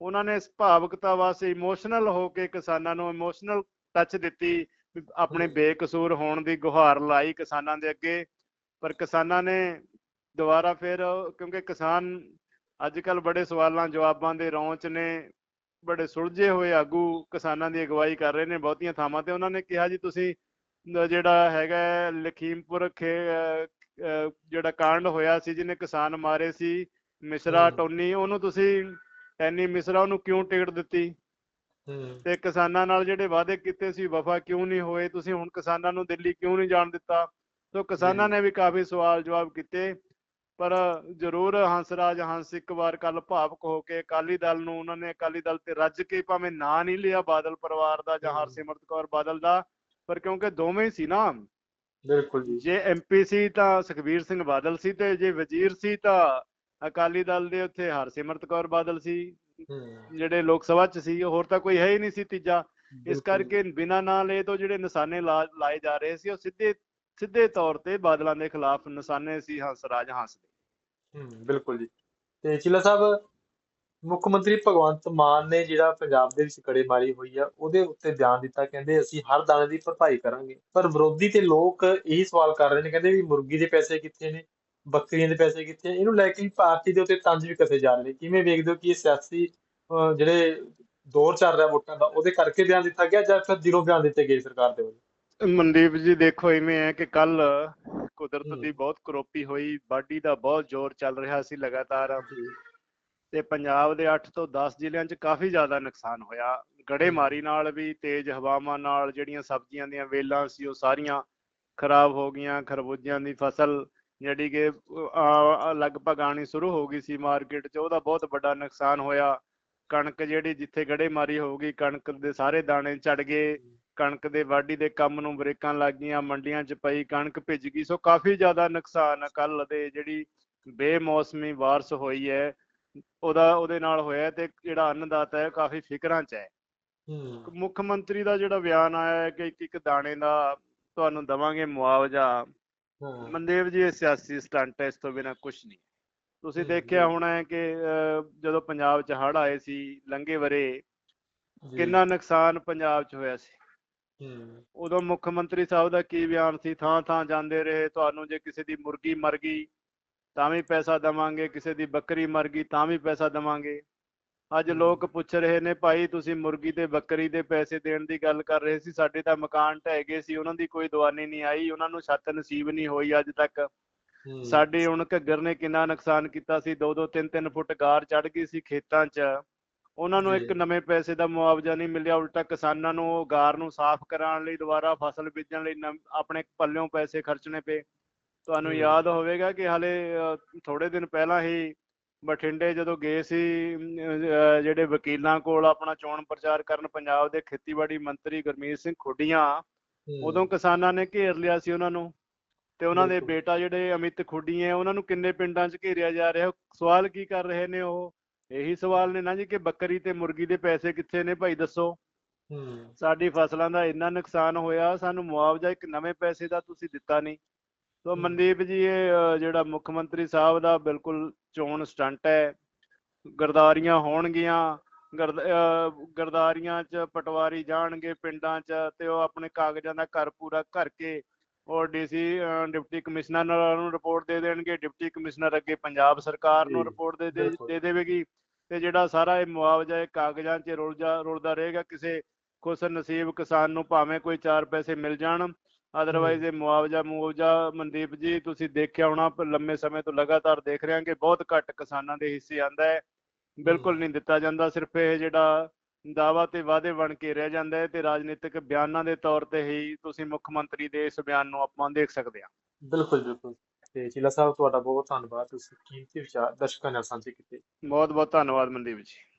ਉਹਨਾਂ ਨੇ ਭਾਵੁਕਤਾ ਵਾਸਤੇ ਇਮੋਸ਼ਨਲ ਹੋ ਕੇ ਕਿਸਾਨਾਂ ਨੂੰ ਇਮੋਸ਼ਨਲ ਟੱਚ ਦਿੱਤੀ ਆਪਣੇ। ਬੇਕਸੂਰ ਹੋਣ ਦੀ ਗੁਹਾਰ ਲਾਈ ਕਿਸਾਨਾਂ ਦੇ ਅੱਗੇ ਪਰ ਕਿਸਾਨਾਂ ਨੇ ਦੁਬਾਰਾ ਫਿਰ ਕਿਉਂਕਿ ਕਿਸਾਨ ਅੱਜ ਕੱਲ ਬੜੇ ਸਵਾਲਾਂ ਜਵਾਬਾਂ ਦੇ ਰੌਂਚ ਨੇ ਬੜੇ ਸੁਲਝੇ ਹੋਏ ਆਗੂ ਕਿਸਾਨਾਂ ਦੀ ਅਗਵਾਈ ਕਰ ਰਹੇ ਨੇ ਬਹੁਤੀਆਂ ਥਾਵਾਂ ਤੇ ਉਹਨਾਂ ਨੇ ਕਿਹਾ ਜੀ ਤੁਸੀਂ ਜਿਹੜਾ ਹੈਗਾ ਲਖੀਮਪੁਰ ਖੇ ਜਿਹੜਾ ਕਾਂਡ ਹੋਇਆ ਸੀ ਜਿਹਨੇ ਕਿਸਾਨ ਮਾਰੇ ਸੀ ਮਿਸਰਾ। ਟੋਨੀ ਉਹਨੂੰ ਤੁਸੀਂ ਟੈਨੀ ਮਿਸਰਾ ਉਹਨੂੰ ਕਿਉਂ ਟਿਕਟ ਦਿੱਤੀ? ਤੇ ਕਿਸਾਨਾਂ ਨਾਲ ਜਿਹੜੇ ਵਾਅਦੇ ਕੀਤੇ ਸੀ ਵਫਾ ਕਿਉਂ ਨਹੀਂ ਹੋਏ? ਤੁਸੀਂ ਹੁਣ ਕਿਸਾਨਾਂ ਨੂੰ ਦਿੱਲੀ ਕਿਉਂ ਨਹੀਂ ਜਾਣ ਦਿੱਤਾ? ਸੋ ਕਿਸਾਨਾਂ। ਨੇ ਵੀ ਕਾਫੀ ਸਵਾਲ ਜਵਾਬ ਕੀਤੇ ਪਰ ਜ਼ਰੂਰ ਹੰਸਰਾਜ ਹੰਸ ਇੱਕ ਵਾਰ ਕੱਲ ਭਾਵਕ ਹੋ ਕੇ ਅਕਾਲੀ ਦਲ ਨੂੰ ਉਹਨਾਂ ਨੇ ਅਕਾਲੀ ਦਲ ਤੇ ਰੱਜ ਕੇ ਭਾਵੇਂ ਨਾਂ ਨਹੀਂ ਲਿਆ ਬਾਦਲ ਪਰਿਵਾਰ ਦਾ ਜਾਂ। ਹਰਸਿਮਰਤ ਕੌਰ ਬਾਦਲ ਦਾ ਪਰ ਕਿਉਂਕਿ ਦੋਵੇਂ ਹੀ ਸੀ ਨਾ। ਬਿਲਕੁਲ ਜੀ। ਜੇ ਐਮਪੀ ਸੀ ਤਾਂ ਸੁਖਬੀਰ ਸਿੰਘ ਬਾਦਲ ਸੀ ਤੇ ਜੇ ਵਜ਼ੀਰ ਸੀ ਤਾਂ ਅਕਾਲੀ ਦਲ ਦੇ ਉੱਥੇ ਹਰਸਿਮਰਤ ਕੌਰ ਬਾਦਲ ਸੀ ਜਿਹੜੇ ਲੋਕ ਸਭਾ ਚ ਸੀ ਹੋਰ ਤਾਂ ਕੋਈ ਹੈ ਹੀ ਨਹੀਂ ਸੀ ਤੀਜਾ। ਇਸ ਕਰਕੇ ਬਿਨਾਂ ਨਾਂ ਲਏ ਤੋਂ ਜਿਹੜੇ ਨਿਸ਼ਾਨੇ ਲਾਏ ਜਾ ਰਹੇ ਸੀ ਉਹ ਸਿੱਧੇ ਸਿੱਧੇ ਤੌਰ ਤੇ ਬਾਦਲਾਂ ਦੇ ਖਿਲਾਫ ਨਿਸ਼ਾਨੇ ਸੀ ਹੰਸਰਾਜ ਹੰਸ ਦੇ। ਹਮ ਬਿਲਕੁਲ ਜੀ। ਤੇ ਚੀਲਾ ਸਾਹਿਬ ਮੁੱਖ ਮੰਤਰੀ ਭਗਵੰਤ ਮਾਨ ਨੇ ਜਿਹੜਾ ਪੰਜਾਬ ਦੇ ਵਿੱਚ ਕੜੇਮਾਰੀ ਹੋਈ ਆ ਉਹਦੇ ਉੱਤੇ ਬਿਆਨ ਦਿੱਤਾ ਕਹਿੰਦੇ ਅਸੀਂ ਹਰ ਦਾਣੇ ਦੀ ਭਰਪਾਈ ਕਰਾਂਗੇ। ਪਰ ਵਿਰੋਧੀ ਤੇ ਲੋਕ ਇਹੀ ਸਵਾਲ ਕਰ ਰਹੇ ਨੇ ਕਹਿੰਦੇ ਵੀ ਮੁਰਗੀ ਦੇ ਪੈਸੇ ਕਿੱਥੇ ਨੇ? ਬੱਕਰੀਆਂ ਦੇ ਪੈਸੇ ਕਿੱਥੇ? ਇਹਨੂੰ ਲੈ ਕੇ ਪਾਰਟੀ ਦੇ ਉੱਤੇ ਤੰਜ ਵੀ ਕਸੇ ਜਾ ਰਹੇ ਨੇ। ਕਿਵੇਂ ਵੇਖਦੇ ਹੋ ਕਿ ਇਹ ਸਿਆਸੀ ਜਿਹੜੇ ਦੌਰ ਚੱਲ ਰਿਹਾ ਵੋਟਾਂ ਦਾ ਉਹਦੇ ਕਰਕੇ ਬਿਆਨ ਦਿੱਤਾ ਗਿਆ ਜਾਂ ਫਿਰ ਦਿਲੋਂ ਬਿਆਨ ਦਿੱਤੇ ਗਏ ਸਰਕਾਰ ਦੇ ਵੱਲੋਂ? ਮਨਦੀਪ ਜੀ ਦੇਖੋ ਇਵੇਂ ਹੈ ਕਿ ਕੱਲ ਕੁਦਰਤ। ਦੀ ਬਹੁਤ ਕਰੋਪੀ ਹੋਈ ਬਾਡੀ ਦਾ ਬਹੁਤ ਜ਼ੋਰ ਚੱਲ ਰਿਹਾ ਸੀ ਲਗਾਤਾਰ। ਤੇ ਪੰਜਾਬ ਦੇ 8 ਤੋਂ 10 ਜ਼ਿਲ੍ਹਿਆਂ 'ਚ ਕਾਫੀ ਜ਼ਿਆਦਾ ਨੁਕਸਾਨ ਹੋਇਆ। ਗੜੇਮਾਰੀ ਨਾਲ ਵੀ ਤੇਜ਼ ਹਵਾਵਾਂ ਨਾਲ ਜਿਹੜੀਆਂ ਸਬਜ਼ੀਆਂ ਦੀਆਂ ਵੇਲਾਂ ਸੀ ਉਹ ਸਾਰੀਆਂ ਖਰਾਬ ਹੋ ਗਈਆਂ। ਖਰਬੂਜਿਆਂ ਦੀ ਫਸਲ ਜਿਹੜੀ ਕਿ ਲਗਭਗ ਆਣੀ ਸ਼ੁਰੂ ਹੋ ਗਈ ਸੀ ਮਾਰਕੀਟ 'ਚ ਉਹਦਾ ਬਹੁਤ ਵੱਡਾ ਨੁਕਸਾਨ ਹੋਇਆ। ਕਣਕ ਜਿਹੜੀ ਜਿੱਥੇ ਗੜੇਮਾਰੀ ਹੋਊਗੀ ਕਣਕ ਦੇ ਸਾਰੇ ਦਾਣੇ ਝੜ ਗਏ। ਕਣਕ ਦੇ ਵਾਢੀ ਦੇ ਕੰਮ ਨੂੰ ਬ੍ਰੇਕਾਂ ਲੱਗ ਗਈਆਂ ਮੰਡੀਆਂ 'ਚ ਪਈ ਕਣਕ ਭਿੱਜ ਗਈ। ਸੋ ਕਾਫੀ ਜ਼ਿਆਦਾ ਨੁਕਸਾਨ ਕੱਲ ਦੇ ਜਿਹੜੀ ਬੇਮੌਸਮੀ ਬਾਰਿਸ਼ ਹੋਈ ਹੈ ਉਹਦਾ ਉਹਦੇ ਨਾਲ ਹੋਇਆ ਹੈ ਤੇ ਜਿਹੜਾ ਅੰਨਦਾਤਾ ਹੈ ਕਾਫੀ ਫਿਕਰਾਂ 'ਚ ਹੈ। ਹੂੰ। ਮੁੱਖ ਮੰਤਰੀ ਦਾ ਜਿਹੜਾ ਬਿਆਨ ਆਇਆ ਹੈ ਕਿ ਇੱਕ ਇੱਕ ਦਾਣੇ ਦਾ ਤੁਹਾਨੂੰ ਦਵਾਂਗੇ ਮੁਆਵਜ਼ਾ ਹਾਂ ਮਨਦੇਵ ਜੀ ਇਹ ਸਿਆਸੀ ਸਟੰਟ ਹੈ ਇਸ ਤੋਂ ਬਿਨਾ ਕੁਝ ਨਹੀਂ। ਤੁਸੀਂ ਦੇਖਿਆ। ਹੋਣਾ ਹੈ ਕਿ ਜਦੋਂ ਪੰਜਾਬ 'ਚ ਹੜ੍ਹ ਆਏ ਸੀ ਲੰਘੇ ਵਰੇ। ਕਿੰਨਾ ਨੁਕਸਾਨ ਪੰਜਾਬ 'ਚ ਹੋਇਆ ਸੀ। ਹੂੰ। ਉਦੋਂ ਮੁੱਖ ਮੰਤਰੀ ਸਾਹਿਬ ਦਾ ਕੀ ਬਿਆਨ ਸੀ? ਥਾਂ ਥਾਂ ਜਾਂਦੇ ਰਹੇ ਤੁਹਾਨੂੰ ਜੇ ਕਿਸੇ ਦੀ ਮੁਰਗੀ ਮਰ ਗਈ ਤਾਂ ਵੀ ਪੈਸਾ ਦਵਾਂਗੇ ਕਿਸੇ ਦੀ ਬੱਕਰੀ ਮਰ ਗਈ ਤਾਂ ਵੀ ਪੈਸਾ ਦਵਾਂਗੇ। ਅੱਜ। ਲੋਕ ਪੁੱਛ ਰਹੇ ਨੇ ਭਾਈ ਤੁਸੀਂ ਮੁਰਗੀ ਤੇ ਬੱਕਰੀ ਦੇ ਪੈਸੇ ਦੇਣ ਦੀ ਗੱਲ ਕਰ ਰਹੇ ਸੀ ਸਾਡੇ ਤਾਂ ਮਕਾਨ ਢਹਿ ਗਏ ਸੀ ਉਹਨਾਂ ਦੀ ਕੋਈ ਦਵਾਨੀ ਨਹੀਂ ਆਈ ਉਹਨਾਂ ਨੂੰ ਛੱਤ ਨਸੀਬ ਨਹੀਂ ਹੋਈ ਅੱਜ ਤੱਕ ਸਾਡੇ ਹੁਣ ਘੱਗਰ ਨੇ ਕਿੰਨਾ ਨੁਕਸਾਨ ਕੀਤਾ ਸੀ 2-2 3-3 ਫੁੱਟ ਗਾਰ ਚੜ ਗਈ ਸੀ ਖੇਤਾਂ 'ਚ ਉਹਨਾਂ ਨੂੰ ਇੱਕ। ਨਵੇਂ ਪੈਸੇ ਦਾ ਮੁਆਵਜ਼ਾ ਨਹੀਂ ਮਿਲਿਆ ਉਲਟਾ ਕਿਸਾਨਾਂ ਨੂੰ ਉਹ ਗਾਰ ਨੂੰ ਸਾਫ਼ ਕਰਾਉਣ ਲਈ ਦੁਬਾਰਾ ਫਸਲ ਬੀਜਣ ਲਈ ਆਪਣੇ ਪੱਲਿਓਂ ਪੈਸੇ ਖਰਚਣੇ ਪਏ ਤੁਹਾਨੂੰ। ਯਾਦ ਹੋਵੇਗਾ ਕਿ ਹਾਲੇ ਥੋੜੇ ਦਿਨ ਪਹਿਲਾਂ ਹੀ ਬਠਿੰਡੇ ਜਦੋਂ ਗਏ ਸੀ ਜਿਹੜੇ ਵਕੀਲਾਂ ਕੋਲ ਆਪਣਾ ਚੋਣ ਪ੍ਰਚਾਰ ਕਰਨ ਪੰਜਾਬ ਦੇ ਖੇਤੀਬਾੜੀ ਮੰਤਰੀ ਗੁਰਮੀਤ ਸਿੰਘ ਖੁੱਡੀਆਂ। ਉਦੋਂ ਕਿਸਾਨਾਂ ਨੇ ਘੇਰ ਲਿਆ ਸੀ ਉਹਨਾਂ ਨੂੰ ਤੇ ਉਹਨਾਂ ਦੇ। ਬੇਟਾ ਜਿਹੜੇ ਅਮਿਤ ਖੁੱਡੀ ਹੈ ਉਹਨਾਂ ਨੂੰ ਕਿੰਨੇ ਪਿੰਡਾਂ 'ਚ ਘੇਰਿਆ ਜਾ ਰਿਹਾ? ਸਵਾਲ ਕੀ ਕਰ ਰਹੇ ਨੇ ਉਹ? ਇਹੀ ਸਵਾਲ ਨੇ ਨਾ ਜੀ ਕਿ ਬੱਕਰੀ ਤੇ ਮੁਰਗੀ ਦੇ ਪੈਸੇ ਕਿੱਥੇ ਨੇ? ਭਾਈ ਦੱਸੋ। ਸਾਡੀ ਫਸਲਾਂ ਦਾ ਇੰਨਾ ਨੁਕਸਾਨ ਹੋਇਆ ਸਾਨੂੰ ਮੁਆਵਜ਼ਾ ਇੱਕ ਨਵੇਂ ਪੈਸੇ ਦਾ ਤੁਸੀਂ ਦਿੱਤਾ ਨਹੀਂ। ਸੋ। ਮਨਦੀਪ ਜੀ ਇਹ ਜਿਹੜਾ ਮੁੱਖ ਮੰਤਰੀ ਸਾਹਿਬ ਦਾ ਬਿਲਕੁਲ ਚੋਣ ਸਟੰਟ ਹੈ ਗਰਦਾਰੀਆਂ ਹੋਣਗੀਆਂ ਗਰਦਾਰੀਆਂ 'ਚ ਪਟਵਾਰੀ ਜਾਣਗੇ ਪਿੰਡਾਂ 'ਚ ਤੇ ਉਹ ਆਪਣੇ ਕਾਗਜ਼ਾਂ ਦਾ ਘਰ ਪੂਰਾ ਭਰ ਕੇ ਔਰ ਡੀਸੀ ਡਿਪਟੀ ਕਮਿਸ਼ਨਰ ਨੂੰ ਰਿਪੋਰਟ ਦੇ ਦੇਣਗੇ ਡਿਪਟੀ ਕਮਿਸ਼ਨਰ ਅੱਗੇ ਪੰਜਾਬ ਸਰਕਾਰ ਨੂੰ ਰਿਪੋਰਟ ਦੇ। ਦੇ ਦੇਵੇਗੀ ਤੇ ਜਿਹੜਾ ਸਾਰਾ ਇਹ ਮੁਆਵਜ਼ਾ ਇਹ ਕਾਗਜ਼ਾਂ 'ਚ ਰੁਲਦਾ ਰੁਲਦਾ ਰਹੇਗਾ ਕਿਸੇ ਖੁਸ਼ ਨਸੀਬ ਕਿਸਾਨ ਨੂੰ ਭਾਵੇਂ ਕੋਈ 4 ਪੈਸੇ ਮਿਲ ਜਾਣ ਅਦਰਵਾਈਜ਼ ਇਹ ਮੁਆਵਜ਼ਾ ਮੁਆਵਜ਼ਾ ਮਨਦੀਪ ਜੀ ਤੁਸੀਂ ਦੇਖਿਆ ਹੋਣਾ ਲੰਮੇ ਸਮੇਂ ਤੋਂ ਲਗਾਤਾਰ ਦੇਖ ਰਹੇ ਹਾਂ ਕਿ ਬਹੁਤ ਘੱਟ ਕਿਸਾਨਾਂ ਦੇ ਹਿੱਸੇ ਆਂਦਾ ਹੈ। ਬਿਲਕੁਲ ਨਹੀਂ ਦਿੱਤਾ ਜਾਂਦਾ ਸਿਰਫ ਇਹ ਜਿਹੜਾ ਦਾਵਾ ਤੇ ਵਾਅਦੇ ਬਣ ਕੇ ਰਹਿ ਜਾਂਦਾ ਹੈ ਤੇ ਰਾਜਨੀਤਿਕ ਬਿਆਨਾਂ ਦੇ ਤੌਰ ਤੇ ਹੀ ਤੁਸੀਂ ਮੁੱਖ ਮੰਤਰੀ ਦੇ ਇਸ ਬਿਆਨ ਨੂੰ ਆਪਾਂ ਦੇਖ ਸਕਦੇ ਹਾਂ। ਬਿਲਕੁਲ ਬਿਲਕੁਲ। ਤੇ ਚੀਲਾ ਸਾਹਿਬ ਤੁਹਾਡਾ ਬਹੁਤ ਧੰਨਵਾਦ ਤੁਸੀਂ ਕੀਮਤੀ ਵਿਚਾਰ ਦਰਸ਼ਕਾਂ ਨਾਲ ਸਾਂਝੇ ਕੀਤੇ। ਬਹੁਤ ਬਹੁਤ ਧੰਨਵਾਦ ਮਨਦੀਪ ਜੀ।